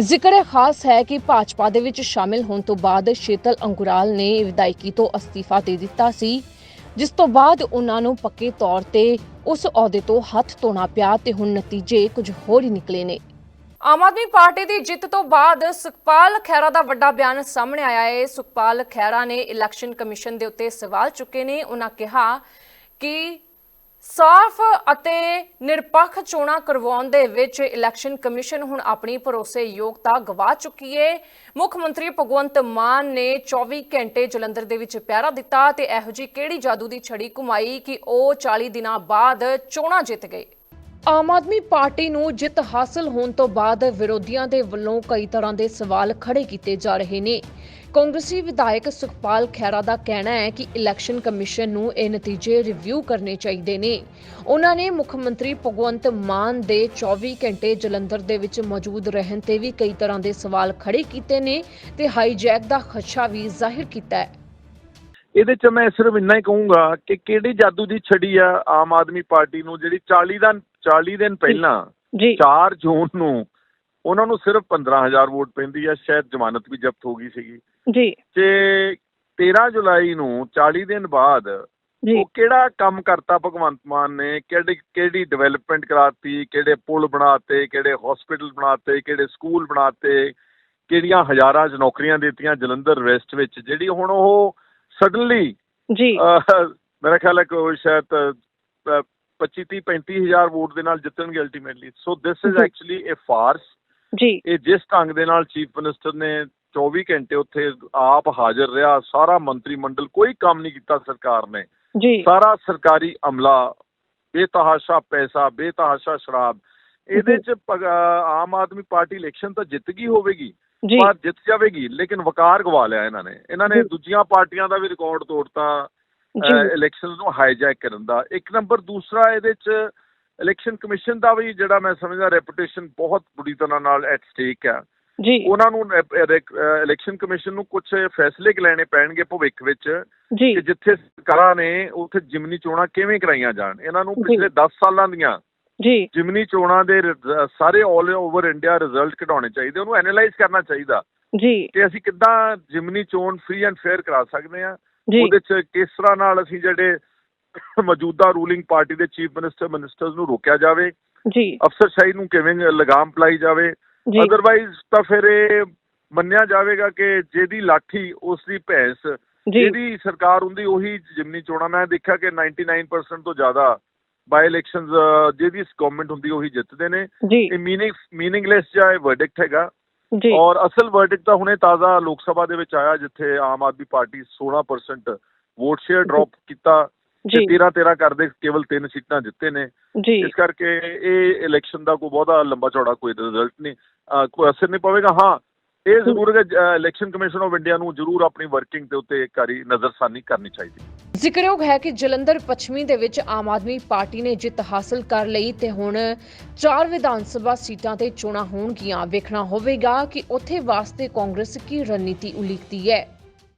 ਜ਼ਿਕਰ ਖਾਸ ਹੈ ਕਿ ਭਾਜਪਾ ਦੇ ਵਿੱਚ ਸ਼ਾਮਿਲ ਹੋਣ ਤੋਂ ਬਾਅਦ ਸ਼ੀਤਲ ਅੰਗੁਰਾਲ ਨੇ ਵਿਧਾਇਕੀ ਤੋਂ ਅਸਤੀਫਾ ਦੇ ਦਿੱਤਾ ਸੀ, ਜਿਸ ਤੋਂ ਬਾਅਦ ਉਹਨਾਂ ਨੂੰ ਪੱਕੇ ਤੌਰ ਤੇ ਉਸ ਅਹੁਦੇ ਤੋਂ ਹੱਥ ਧੋਣਾ ਪਿਆ ਤੇ ਹੁਣ ਨਤੀਜੇ ਕੁਝ ਹੋਰ ਹੀ ਨਿਕਲੇ ਨੇ। ਆਮ ਆਦਮੀ ਪਾਰਟੀ ਦੀ ਜਿੱਤ ਤੋਂ ਬਾਅਦ ਸੁਖਪਾਲ ਖਹਿਰਾ ਦਾ ਵੱਡਾ ਬਿਆਨ ਸਾਹਮਣੇ ਆਇਆ ਹੈ। ਸੁਖਪਾਲ ਖਹਿਰਾ ਨੇ ਇਲੈਕਸ਼ਨ ਕਮਿਸ਼ਨ ਦੇ ਉੱਤੇ ਸਵਾਲ ਚੁੱਕੇ ਨੇ। ਉਹਨਾਂ ਕਿਹਾ ਕਿ ਸਾਫ਼ ਅਤੇ ਨਿਰਪੱਖ ਚੋਣਾਂ ਕਰਵਾਉਣ ਦੇ ਵਿੱਚ ਇਲੈਕਸ਼ਨ ਕਮਿਸ਼ਨ ਹੁਣ ਆਪਣੀ ਭਰੋਸੇਯੋਗਤਾ ਗਵਾ ਚੁੱਕੀ ਹੈ। ਮੁੱਖ ਮੰਤਰੀ ਭਗਵੰਤ ਮਾਨ ਨੇ 24 ਘੰਟੇ ਜਲੰਧਰ ਦੇ ਵਿੱਚ ਪਿਆਰਾ ਦਿੱਤਾ ਤੇ ਇਹੋ ਜੀ ਕਿਹੜੀ ਜਾਦੂ ਦੀ ਛੜੀ ਘੁਮਾਈ ਕਿ ਉਹ 40 ਦਿਨਾਂ ਬਾਅਦ ਚੋਣਾਂ ਜਿੱਤ ਗਏ। ਆਮ ਆਦਮੀ ਪਾਰਟੀ ਨੂੰ ਜਿੱਤ ਹਾਸਲ ਹੋਣ ਤੋਂ ਬਾਅਦ ਵਿਰੋਧੀਆਂ ਦੇ ਵੱਲੋਂ ਕਈ ਤਰ੍ਹਾਂ ਦੇ ਸਵਾਲ ਖੜੇ ਕੀਤੇ ਜਾ ਰਹੇ ਨੇ। ਕਾਂਗਰਸੀ ਵਿਧਾਇਕ ਸੁਖਪਾਲ ਖਹਿਰਾ ਦਾ ਕਹਿਣਾ ਹੈ ਕਿ ਇਲੈਕਸ਼ਨ ਕਮਿਸ਼ਨ ਨੂੰ ਇਹ ਨਤੀਜੇ ਰਿਵਿਊ ਕਰਨੇ ਚਾਹੀਦੇ ਨੇ। ਉਹਨਾਂ ਨੇ ਮੁੱਖ ਮੰਤਰੀ ਭਗਵੰਤ ਮਾਨ ਦੇ 24 ਘੰਟੇ ਜਲੰਧਰ ਦੇ ਵਿੱਚ ਮੌਜੂਦ ਰਹਿਣ ਤੇ ਵੀ ਕਈ ਤਰ੍ਹਾਂ ਦੇ ਸਵਾਲ ਖੜੇ ਕੀਤੇ ਨੇ ਤੇ ਹਾਈਜੈਕ ਦਾ ਖਦਸ਼ਾ ਵੀ ਜ਼ਾਹਿਰ ਕੀਤਾ ਹੈ। ਇਹਦੇ ਚ ਮੈਂ ਸਿਰਫ ਇੰਨਾ ਹੀ ਕਹੂੰਗਾ ਕਿ ਕਿਹੜੀ ਜਾਦੂ ਦੀ ਛੜੀ ਆ ਆਮ ਆਦਮੀ ਪਾਰਟੀ ਨੂੰ ਜਿਹੜੀ 40 ਦਾ 40 ਦਿਨ ਪਹਿਲਾਂ ਜੀ। 4 ਜੂਨ ਨੂੰ ਉਹਨਾਂ ਨੂੰ ਸਿਰਫ 15000 ਵੋਟ ਪੈਂਦੀ ਆ ਸ਼ਾਇਦ ਜ਼ਮਾਨਤ ਵੀ ਜ਼ਬਤ ਹੋ ਗਈ ਸੀਗੀ। ਜੀ। ਤੇ 13 ਜੁਲਾਈ ਨੂੰ 40 ਦਿਨ ਬਾਅਦ ਉਹ ਕਿਹੜਾ ਕੰਮ ਕਰਤਾ ਭਗਵੰਤ ਮਾਨ ਨੇ? ਕਿਹੜੀ ਕਿਹੜੀ ਡਿਵੈਲਪਮੈਂਟ ਕਰਾਤੀ? ਕਿਹੜੇ ਪੁਲ ਬਣਾਤੇ? ਕਿਹੜੇ ਹਸਪੀਟਲ ਬਣਾਤੇ? ਕਿਹੜੇ ਸਕੂਲ ਬਣਾਤੇ? ਕਿਹੜੀਆਂ ਹਜ਼ਾਰਾਂ ਚ ਨੌਕਰੀਆਂ ਦਿੱਤੀਆਂ ਜਲੰਧਰ ਵੈਸਟ ਵਿੱਚ ਜਿਹੜੀ ਹੁਣ ਉਹ ਸਡਨਲੀ ਜੀ। ਮੇਰਾ ਖਿਆਲ ਹੈ ਕਿ ਉਹ ਸ਼ਾਇਦ 25 30 35000 ਵੋਟ ਦੇ ਨਾਲ ਜਿੱਤਣਗੇ ultimately so this is. Actually a farce ji. ਇਹ ਜਿਸ ਢੰਗ ਦੇ ਨਾਲ ਚੀਫ ਮਿਨਿਸਟਰ ਨੇ 24 ਘੰਟੇ ਉੱਥੇ ਆਪ ਹਾਜ਼ਰ ਰਿਹਾ ਸਾਰਾ ਮੰਤਰੀ ਮੰਡਲ ਕੋਈ ਕੰਮ ਨਹੀਂ ਕੀਤਾ ਸਰਕਾਰ ਨੇ। ਜੀ। ਸਾਰਾ ਸਰਕਾਰੀ ਅਮਲਾ ਬੇਤਹਾਸ਼ਾ ਪੈਸਾ ਬੇਤਹਾਸ਼ਾ ਸ਼ਰਾਬ ਇਹਦੇ ਚ ਆਮ ਆਦਮੀ ਪਾਰਟੀ ਇਲੈਕਸ਼ਨ ਤਾਂ ਜਿੱਤ ਗਈ ਹੋਵੇਗੀ। ਪਰ ਜਿੱਤ ਜਾਵੇਗੀ ਲੇਕਿਨ ਵਕਾਰ ਗਵਾ ਲਿਆ ਇਹਨਾਂ ਨੇ। ਇਹਨਾਂ ਨੇ। ਦੂਜੀਆਂ ਪਾਰਟੀਆਂ ਦਾ ਵੀ ਰਿਕਾਰਡ ਤੋੜਤਾ ਇਲੈਕਸ਼ਨ ਨੂੰ ਹਾਈਜੈਕ ਕਰਨ ਦਾ। ਇੱਕ ਨੰਬਰ ਦੂਸਰਾ ਇਹਦੇ ਚ ਇਲੈਕਸ਼ਨ ਕਮਿਸ਼ਨ ਦਾ ਵੀ ਜਿਹੜਾ ਮੈਂ ਸਮਝਦਾ ਰੈਪੂਟੇਸ਼ਨ ਬਹੁਤ ਬੁਰੀ ਤਰ੍ਹਾਂ ਨਾਲ ਐਟ ਸਟੇਕ ਆ। ਜੀ। ਉਹਨਾਂ ਨੂੰ ਇਲੈਕਸ਼ਨ ਕਮਿਸ਼ਨ ਨੂੰ ਕੁਝ ਫੈਸਲੇ ਲੈਣੇ ਪੈਣਗੇ ਭਵਿੱਖ ਵਿੱਚ ਕਿ ਜਿੱਥੇ ਸਰਕਾਰਾਂ ਨੇ ਉੱਥੇ ਜਿਮਨੀ ਚੋਣਾਂ ਕਿਵੇਂ ਕਰਾਈਆਂ ਜਾਣ। ਇਹਨਾਂ ਨੂੰ। ਪਿਛਲੇ 10 ਸਾਲਾਂ ਦੀਆਂ ਜੀ। ਜਿਮਨੀ ਚੋਣਾਂ ਦੇ ਸਾਰੇ 올 ਓਵਰ ਇੰਡੀਆ ਰਿਜ਼ਲਟ ਕਢਾਉਣੇ ਚਾਹੀਦੇ ਉਹਨੂੰ ਐਨਾਲਾਈਜ਼ ਕਰਨਾ ਚਾਹੀਦਾ। ਜੀ। ਕਿ ਅਸੀਂ ਕਿੱਦਾਂ ਜਿਮਨੀ ਚੋਣ ਫ੍ਰੀ ਐਂਡ ਫੇਅਰ ਕਰਾ ਸਕਦੇ ਜੀ। ਉਹਦੇ ਚ ਕਿਸ ਤਰ੍ਹਾਂ ਨਾਲ ਅਸੀਂ ਜਿਹੜੇ ਮੌਜੂਦਾ ਰੂਲਿੰਗ ਪਾਰਟੀ ਦੇ ਚੀਫ ਮਿਨਿਸਟਰ ਮਿਨਿਸਟਰਸ ਨੂੰ ਰੋਕਿਆ ਜਾਵੇ। ਜੀ। ਅਫਸਰਸ਼ਾਹੀ ਨੂੰ ਕਿਵੇਂ ਲਗਾਮ ਪਲਾਈ ਜਾਵੇ। ਅਦਰਵਾਈਜ਼ ਤਾਂ ਫਿਰ ਇਹ ਮੰਨਿਆ ਜਾਵੇਗਾ ਕਿ ਜਿਹਦੀ ਲਾਠੀ ਉਸ ਦੀ ਭੈਂਸ ਜਿਹਦੀ ਸਰਕਾਰ ਹੁੰਦੀ ਉਹੀ ਜਿਮਨੀ ਚੋਣਾਂ ਮੈਂ ਦੇਖਿਆ ਕਿ 99% ਤੋਂ ਜ਼ਿਆਦਾ ਬਾਈ ਇਲੈਕਸ਼ਨਸ ਜਿਹਦੀ ਗਵਰਨਮੈਂਟ ਹੁੰਦੀ ਉਹੀ ਜਿੱਤਦੇ ਨੇ। ਇਹ ਮੀਨਿੰਗ ਮੀਨਿੰਗਲੈਸ ਜਿਹਾ ਇਹ ਵਰਡਿਕਟ ਹੈਗਾ। ਜੀ। ਔਰ ਅਸਲ ਵਰਡਿਕਟ ਤਾਂ ਹੁਣੇ ਤਾਜ਼ਾ ਲੋਕ ਸਭਾ ਦੇ ਵਿੱਚ ਆਇਆ ਜਿੱਥੇ Aam Aadmi Party 16% vote share drop ਕੀਤਾ ਤੇ ਜੀ। 13 13 ਕਰਦੇ ਕੇਵਲ ਤਿੰਨ ਸੀਟਾਂ ਜਿੱਤੇ ਨੇ। ਇਸ ਕਰਕੇ ਇਹ ਇਲੈਕਸ਼ਨ ਦਾ ਕੋਈ ਬਹੁਤਾ ਲੰਬਾ ਚੌੜਾ ਕੋਈ ਰਿਜ਼ਲਟ ਨਹੀਂ ਕੋਈ ਅਸਰ ਨਹੀਂ ਪਵੇਗਾ। ਹਾਂ ਇਹ ਜ਼ਰੂਰ ਹੈ ਇਲੈਕਸ਼ਨ ਕਮਿਸ਼ਨ ਆਫ ਇੰਡੀਆ ਨੂੰ ਜ਼ਰੂਰ ਆਪਣੀ ਵਰਕਿੰਗ ਦੇ ਉੱਤੇ ਇੱਕ ਵਾਰੀ ਨਜ਼ਰਸਾਨੀ ਕਰਨੀ ਚਾਹੀਦੀ। ਜ਼ਿਕਰਯੋਗ ਹੈ ਕਿ ਜਲੰਧਰ ਪੱਛਮੀ ਦੇ ਵਿੱਚ ਆਮ ਆਦਮੀ ਪਾਰਟੀ ਨੇ ਜਿੱਤ ਹਾਸਲ ਕਰ ਲਈ ਤੇ ਹੁਣ ਚਾਰ ਵਿਧਾਨ ਸਭਾ ਸੀਟਾਂ ਤੇ ਚੋਣਾਂ ਹੋਣਗੀਆਂ। ਵੇਖਣਾ ਹੋਵੇਗਾ ਕਿ ਉੱਥੇ ਵਾਸਤੇ ਕਾਂਗਰਸ ਕੀ ਰਣਨੀਤੀ ਉਲੀਕਦੀ ਹੈ।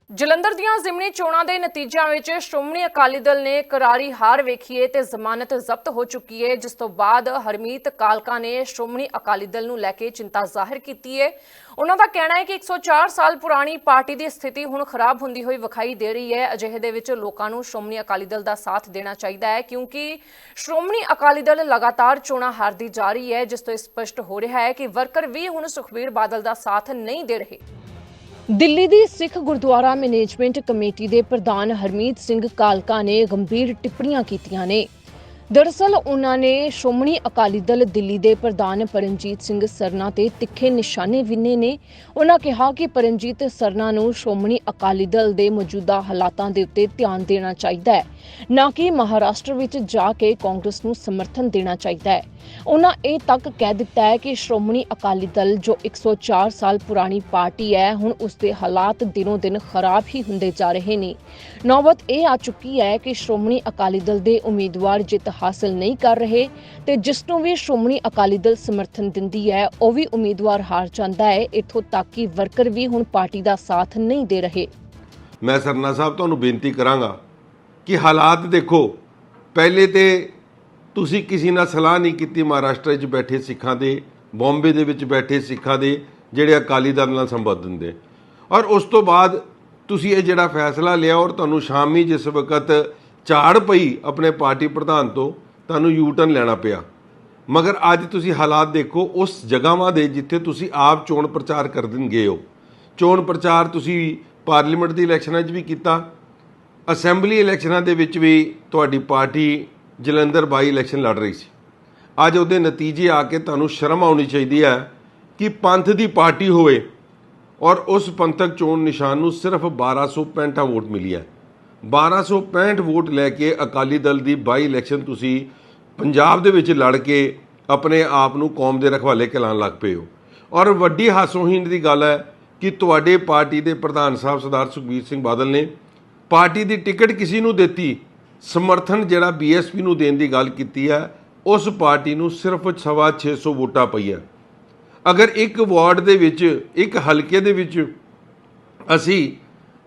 ਜਲੰਧਰ ਦੀਆਂ ਜ਼ਿਮਨੀ ਚੋਣਾਂ ਦੇ ਨਤੀਜਿਆਂ ਵਿੱਚ ਸ਼੍ਰੋਮਣੀ ਅਕਾਲੀ ਦਲ ਨੇ ਕਰਾਰੀ ਹਾਰ ਵੇਖੀਏ ਤੇ ਜ਼ਮਾਨਤ ਜ਼ਬਤ ਹੋ ਚੁੱਕੀ ਹੈ ਜਿਸ ਤੋਂ ਬਾਅਦ ਹਰਮੀਤ ਕਾਲਕਾ ਨੇ ਸ਼੍ਰੋਮਣੀ ਅਕਾਲੀ ਦਲ ਨੂੰ ਲੈ ਕੇ ਚਿੰਤਾ ਜ਼ਾਹਿਰ ਕੀਤੀ ਹੈ ਉਹਨਾਂ ਦਾ ਕਹਿਣਾ ਹੈ ਕਿ 104 ਸਾਲ ਪੁਰਾਣੀ ਪਾਰਟੀ ਦੀ ਸਥਿਤੀ ਹੁਣ ਖਰਾਬ ਹੁੰਦੀ ਹੋਈ ਵਿਖਾਈ ਦੇ ਰਹੀ ਹੈ ਅਜਿਹੇ ਦੇ ਵਿੱਚ ਲੋਕਾਂ ਨੂੰ ਸ਼੍ਰੋਮਣੀ ਅਕਾਲੀ ਦਲ ਦਾ ਸਾਥ ਦੇਣਾ ਚਾਹੀਦਾ ਹੈ ਕਿਉਂਕਿ ਸ਼੍ਰੋਮਣੀ ਅਕਾਲੀ ਦਲ ਲਗਾਤਾਰ ਚੋਣਾਂ ਹਾਰਦੀ ਜਾ ਰਹੀ ਹੈ ਜਿਸ ਤੋਂ ਇਹ ਸਪਸ਼ਟ ਹੋ ਰਿਹਾ ਹੈ ਕਿ ਵਰਕਰ ਵੀ ਹੁਣ ਸੁਖਬੀਰ ਬਾਦਲ ਦਾ ਸਾਥ ਨਹੀਂ ਦੇ ਰਹੇ। ਦਿੱਲੀ ਦੀ ਸਿੱਖ ਗੁਰਦੁਆਰਾ ਮੈਨੇਜਮੈਂਟ ਕਮੇਟੀ ਦੇ ਪ੍ਰਧਾਨ ਹਰਮੀਤ ਸਿੰਘ ਕਾਲਕਾ ਨੇ ਗੰਭੀਰ ਟਿੱਪਣੀਆਂ ਕੀਤੀਆਂ ਨੇ। ਦਰਅਸਲ, ਉਹਨਾਂ ਨੇ ਸ਼੍ਰੋਮਣੀ ਅਕਾਲੀ ਦਲ ਦਿੱਲੀ ਦੇ ਪ੍ਰਧਾਨ ਪਰਮਜੀਤ ਸਿੰਘ ਸਰਨਾ ਤੇ ਤਿੱਖੇ ਨਿਸ਼ਾਨੇ ਵਿੰਨੇ ਨੇ। ਉਹਨਾਂ ਕਿਹਾ ਕਿ ਪਰਮਜੀਤ ਸਰਨਾ ਨੂੰ ਸ਼੍ਰੋਮਣੀ ਅਕਾਲੀ ਦਲ ਦੇ ਮੌਜੂਦਾ ਹਾਲਾਤਾਂ ਦੇ ਉੱਤੇ ਧਿਆਨ ਦੇਣਾ ਚਾਹੀਦਾ ਹੈ। ਨਾ ਕਿ ਮਹਾਰਾਸ਼ਟਰ ਵਿੱਚ ਜਾ ਕੇ ਕਾਂਗਰਸ ਨੂੰ ਸਮਰਥਨ ਦੇਣਾ ਚਾਹੀਦਾ ਹੈ। ਉਹਨਾਂ ਇਹ ਤੱਕ ਕਹਿ ਦਿੱਤਾ ਹੈ ਕਿ ਸ਼੍ਰੋਮਣੀ ਅਕਾਲੀ ਦਲ ਜੋ 104 ਸਾਲ ਪੁਰਾਣੀ ਪਾਰਟੀ ਹੈ, ਹੁਣ ਉਸ ਦੇ ਹਾਲਾਤ ਦਿਨੋਂ ਦਿਨ ਖਰਾਬ ਹੀ ਹੁੰਦੇ ਜਾ ਰਹੇ ਨੇ। ਨੌਬਤ ਇਹ ਆ ਚੁੱਕੀ ਹੈ ਕਿ ਸ਼੍ਰੋਮਣੀ ਅਕਾਲੀ ਦਲ ਦੇ ਉਮੀਦਵਾਰ ਜਿੱਤ ਹਾਸਲ ਨਹੀਂ ਕਰ ਰਹੇ ਤੇ ਜਿਸ ਨੂੰ ਵੀ ਸ਼੍ਰੋਮਣੀ ਅਕਾਲੀ ਦਲ ਸਮਰਥਨ ਦਿੰਦੀ ਹੈ, ਉਹ ਵੀ ਉਮੀਦਵਾਰ ਹਾਰ ਜਾਂਦਾ ਹੈ। ਇੱਥੋਂ ਤੱਕ ਕਿ ਵਰਕਰ ਵੀ ਹੁਣ ਪਾਰਟੀ ਦਾ ਸਾਥ ਨਹੀਂ ਦੇ ਰਹੇ। ਮੈਂ ਸਰਨਾ ਸਾਹਿਬ, ਤੁਹਾਨੂੰ ਬੇਨਤੀ ਕਰਾਂਗਾ ਕਿ ਹਾਲਾਤ ਦੇਖੋ, ਪਹਿਲੇ ਤੇ ਤੁਸੀਂ ਕਿਸੇ ਨਾਲ ਸਲਾਹ ਨਹੀਂ ਕੀਤੀ ਮਹਾਰਾਸ਼ਟਰ 'ਚ ਬੈਠੇ ਸਿੱਖਾਂ ਦੇ, ਬੰਬੇ ਦੇ ਵਿੱਚ ਬੈਠੇ ਸਿੱਖਾਂ ਦੇ, ਜਿਹੜੇ ਅਕਾਲੀ ਦਲ ਨਾਲ ਸੰਬੰਧ ਦੇ ਔਰ ਉਸ ਤੋਂ ਬਾਅਦ ਤੁਸੀਂ ਇਹ ਜਿਹੜਾ ਫੈਸਲਾ ਲਿਆ ਔਰ ਤੁਹਾਨੂੰ ਸ਼ਾਮੀ ਜਿਸ ਵਕਤ ਝਾੜ ਪਈ ਆਪਣੇ ਪਾਰਟੀ ਪ੍ਰਧਾਨ ਤੋਂ, ਤੁਹਾਨੂੰ ਯੂ ਟਰਨ ਲੈਣਾ ਪਿਆ। ਮਗਰ ਅੱਜ ਤੁਸੀਂ ਹਾਲਾਤ ਦੇਖੋ, ਉਸ ਜਗ੍ਹਾਵਾਂ ਦੇ ਜਿੱਥੇ ਤੁਸੀਂ ਆਪ ਚੋਣ ਪ੍ਰਚਾਰ ਕਰ ਕਰਨ ਗਏ ਹੋ। ਚੋਣ ਪ੍ਰਚਾਰ ਤੁਸੀਂ ਪਾਰਲੀਮੈਂਟ ਦੀ ਇਲੈਕਸ਼ਨਾਂ 'ਚ ਵੀ ਕੀਤਾ ਅਸੈਂਬਲੀ ਇਲੈਕਸ਼ਨਾਂ ਦੇ ਵਿੱਚ ਵੀ ਤੁਹਾਡੀ ਪਾਰਟੀ ਜਲੰਧਰ ਬਾਈ ਇਲੈਕਸ਼ਨ ਲੜ ਰਹੀ ਸੀ। ਅੱਜ ਉਹਦੇ ਨਤੀਜੇ ਆ ਕੇ ਤੁਹਾਨੂੰ ਸ਼ਰਮ ਆਉਣੀ ਚਾਹੀਦੀ ਹੈ ਕਿ ਪੰਥ ਦੀ ਪਾਰਟੀ ਹੋਵੇ ਔਰ ਉਸ ਪੰਥਕ ਚੋਣ ਨਿਸ਼ਾਨ ਨੂੰ ਸਿਰਫ 1265 ਵੋਟ ਮਿਲੀ ਹੈ। 1265 ਵੋਟ ਲੈ ਕੇ ਅਕਾਲੀ ਦਲ ਦੀ ਬਾਈ ਇਲੈਕਸ਼ਨ ਤੁਸੀਂ ਪੰਜਾਬ ਦੇ ਵਿੱਚ ਲੜ ਕੇ ਆਪਣੇ ਆਪ ਨੂੰ ਕੌਮ ਦੇ ਰਖਵਾਲੇ ਕਹਿਲਾਉਣ ਲੱਗ ਪਏ ਹੋ। ਔਰ ਵੱਡੀ ਹਾਸੋਹੀਣ ਦੀ ਗੱਲ ਹੈ ਕਿ ਤੁਹਾਡੇ ਪਾਰਟੀ ਦੇ ਪ੍ਰਧਾਨ ਸਾਹਿਬ ਸਰਦਾਰ ਸੁਖਬੀਰ ਸਿੰਘ ਬਾਦਲ ਨੇ ਪਾਰਟੀ ਦੀ ਟਿਕਟ ਕਿਸੇ ਨੂੰ ਦਿੱਤੀ, ਸਮਰਥਨ ਜਿਹੜਾ ਬੀਐਸਪੀ ਨੂੰ ਦੇਣ ਦੀ ਗੱਲ ਕੀਤੀ ਹੈ ਉਸ ਪਾਰਟੀ ਨੂੰ ਸਿਰਫ ਸਵਾ 600 ਵੋਟਾਂ ਪਈਆਂ। ਅਗਰ ਇੱਕ ਵਾਰਡ ਦੇ ਵਿੱਚ, ਇੱਕ ਹਲਕੇ ਦੇ ਵਿੱਚ ਅਸੀਂ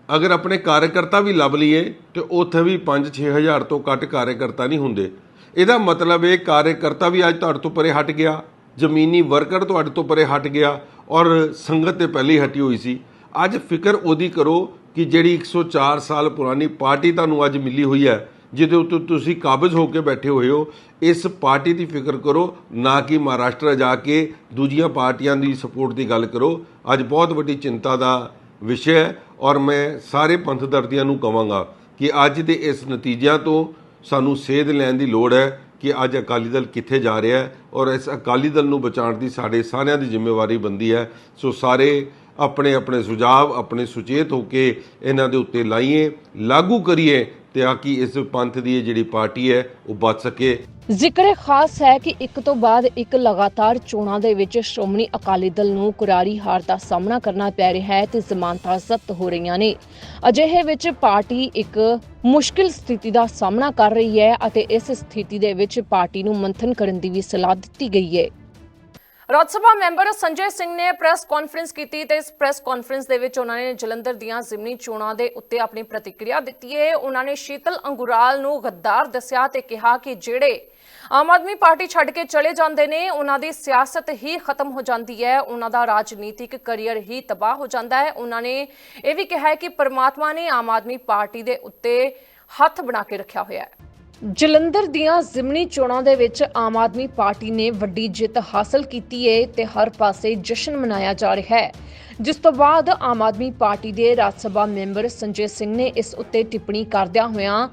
ਅਗਰ ਆਪਣੇ ਕਾਰਜਕਰਤਾ ਵੀ ਲੱਭ ਲਈਏ, ਤੇ ਉੱਥੇ ਵੀ 5-6000 ਤੋਂ ਘੱਟ ਕਾਰਜਕਰਤਾ ਨਹੀਂ ਹੁੰਦੇ। ਇਹਦਾ ਮਤਲਬ ਇਹ ਕਾਰਜਕਰਤਾ ਵੀ ਅੱਜ ਤੁਹਾਡੇ ਤੋਂ ਪਰੇ ਹਟ ਗਿਆ, ਜ਼ਮੀਨੀ ਵਰਕਰ ਤੁਹਾਡੇ ਤੋਂ ਪਰੇ ਹਟ ਗਿਆ, ਔਰ ਸੰਗਤ ਤੇ ਪਹਿਲੇ ਹੀ ਹਟੀ ਹੋਈ ਸੀ। ਅੱਜ ਫਿਕਰ ਉਹਦੀ ਕਰੋ ਕਿ ਜਿਹੜੀ 104 ਸਾਲ ਪੁਰਾਣੀ ਪਾਰਟੀ ਤੁਹਾਨੂੰ ਅੱਜ ਮਿਲੀ ਹੋਈ ਹੈ, ਜਿਹਦੇ ਉੱਤੇ ਤੁਸੀਂ ਕਾਬਜ਼ ਹੋ ਕੇ ਬੈਠੇ ਹੋਏ ਹੋ, ਇਸ ਪਾਰਟੀ ਦੀ ਫਿਕਰ ਕਰੋ, ਨਾ ਕਿ ਮਹਾਰਾਸ਼ਟਰ ਜਾ ਕੇ ਦੂਜੀਆਂ ਪਾਰਟੀਆਂ ਦੀ ਸਪੋਰਟ ਦੀ ਗੱਲ ਕਰੋ। ਅੱਜ ਬਹੁਤ ਵੱਡੀ ਚਿੰਤਾ ਦਾ ਵਿਸ਼ਾ ਹੈ ਔਰ ਮੈਂ ਸਾਰੇ ਪੰਥ ਦਰਦੀਆਂ ਨੂੰ ਕਵਾਂਗਾ ਕਿ ਅੱਜ ਦੇ ਇਸ ਨਤੀਜਿਆਂ ਤੋਂ ਸਾਨੂੰ ਸੇਧ ਲੈਣ ਦੀ ਲੋੜ ਹੈ ਕਿ ਅੱਜ ਅਕਾਲੀ ਦਲ ਕਿੱਥੇ ਜਾ ਰਿਹਾ ਹੈ ਔਰ ਇਸ ਅਕਾਲੀ ਦਲ ਨੂੰ ਬਚਾਉਣ ਦੀ ਸਾਡੇ ਸਾਰਿਆਂ ਦੀ ਜ਼ਿੰਮੇਵਾਰੀ ਬੰਦੀ ਹੈ। ਸੋ ਸਾਰੇ ਆਪਣੇ ਆਪਣੇ ਸੁਝਾਅ ਆਪਣੇ ਸੁਚੇਤ ਹੋ ਕੇ ਇਹਨਾਂ ਦੇ ਉੱਤੇ ਲਾਈਏ, ਲਾਗੂ ਕਰੀਏ ਤੇ ਆ ਕਿ ਇਸ ਪੰਥ ਦੀ ਜਿਹੜੀ ਪਾਰਟੀ ਹੈ, ਉਹ ਬਚ ਸਕੇ। ਜ਼ਿਕਰ ਖਾਸ ਹੈ ਕਿ ਇੱਕ ਤੋਂ ਬਾਅਦ ਇੱਕ ਲਗਾਤਾਰ ਚੋਣਾਂ ਦੇ ਵਿੱਚ ਸ਼੍ਰੋਮਣੀ ਅਕਾਲੀ ਦਲ ਨੂੰ ਕੁਰਾਰੀ ਹਾਰ ਦਾ ਸਾਹਮਣਾ ਕਰਨਾ ਪੈ ਰਿਹਾ ਹੈ ਤੇ ਜ਼ਮਾਨਤਾਂ ਜ਼ਬਤ ਹੋ ਰਹੀਆਂ ਨੇ। ਅਜਿਹੇ ਵਿੱਚ ਪਾਰਟੀ ਇੱਕ ਮੁਸ਼ਕਿਲ ਸਥਿਤੀ ਦਾ ਸਾਹਮਣਾ ਕਰ ਰਹੀ ਹੈ ਅਤੇ ਇਸ ਸਥਿਤੀ ਦੇ ਵਿੱਚ ਪਾਰਟੀ ਨੂੰ ਮੰਥਨ ਕਰਨ ਦੀ ਵੀ ਸਲਾਹ ਦਿੱਤੀ ਗਈ ਹੈ। ਰਾਜ ਸਭਾ ਮੈਂਬਰ ਸੰਜੇ ਸਿੰਘ ਨੇ ਪ੍ਰੈਸ ਕਾਨਫਰੰਸ ਕੀਤੀ ਤੇ ਇਸ ਪ੍ਰੈਸ ਕਾਨਫਰੰਸ ਦੇ ਵਿੱਚ ਉਹਨਾਂ ਨੇ ਜਲੰਧਰ ਦੀਆਂ ਜ਼ਿਮਨੀ ਚੋਣਾਂ ਦੇ ਉੱਤੇ ਆਪਣੀ ਪ੍ਰਤੀਕਿਰਿਆ ਦਿੱਤੀ ਹੈ। ਉਹਨਾਂ ਨੇ ਸ਼ੀਤਲ ਅੰਗੁਰਾਲ ਨੂੰ ਗੱਦਾਰ ਦੱਸਿਆ ਤੇ ਕਿਹਾ ਕਿ ਜਿਹੜੇ ਆਮ ਆਦਮੀ ਪਾਰਟੀ ਛੱਡ ਕੇ ਚਲੇ ਜਾਂਦੇ ਨੇ, ਉਹਨਾਂ ਦੀ ਸਿਆਸਤ ਹੀ ਖਤਮ ਹੋ ਜਾਂਦੀ ਹੈ, ਉਹਨਾਂ ਦਾ ਰਾਜਨੀਤਿਕ ਕੈਰੀਅਰ ਹੀ ਤਬਾਹ ਹੋ ਜਾਂਦਾ ਹੈ। ਉਹਨਾਂ ਨੇ ਇਹ ਵੀ ਕਿਹਾ ਹੈ ਕਿ ਪਰਮਾਤਮਾ ਨੇ ਆਮ ਆਦਮੀ ਪਾਰਟੀ ਦੇ ਉੱਤੇ ਹੱਥ ਬਣਾ ਕੇ ਰੱਖਿਆ ਹੋਇਆ ਹੈ। ਜਲੰਧਰ ਦੀਆਂ ਜ਼ਿਮਨੀ ਚੋਣਾਂ ਦੇ ਵਿੱਚ ਆਮ ਆਦਮੀ ਪਾਰਟੀ ਨੇ ਵੱਡੀ ਜਿੱਤ ਹਾਸਲ ਕੀਤੀ ਹੈ ਤੇ ਹਰ ਪਾਸੇ ਜਸ਼ਨ ਮਨਾਇਆ ਜਾ ਰਿਹਾ ਹੈ। ਜਿਸ ਤੋਂ ਬਾਅਦ ਆਮ ਆਦਮੀ ਪਾਰਟੀ ਦੇ ਰਾਜ ਸਭਾ ਮੈਂਬਰ ਸੰਜੇ ਸਿੰਘ ਨੇ ਇਸ ਉੱਤੇ ਟਿੱਪਣੀ ਕਰਦਿਆਂ ਹੋਇਆਂ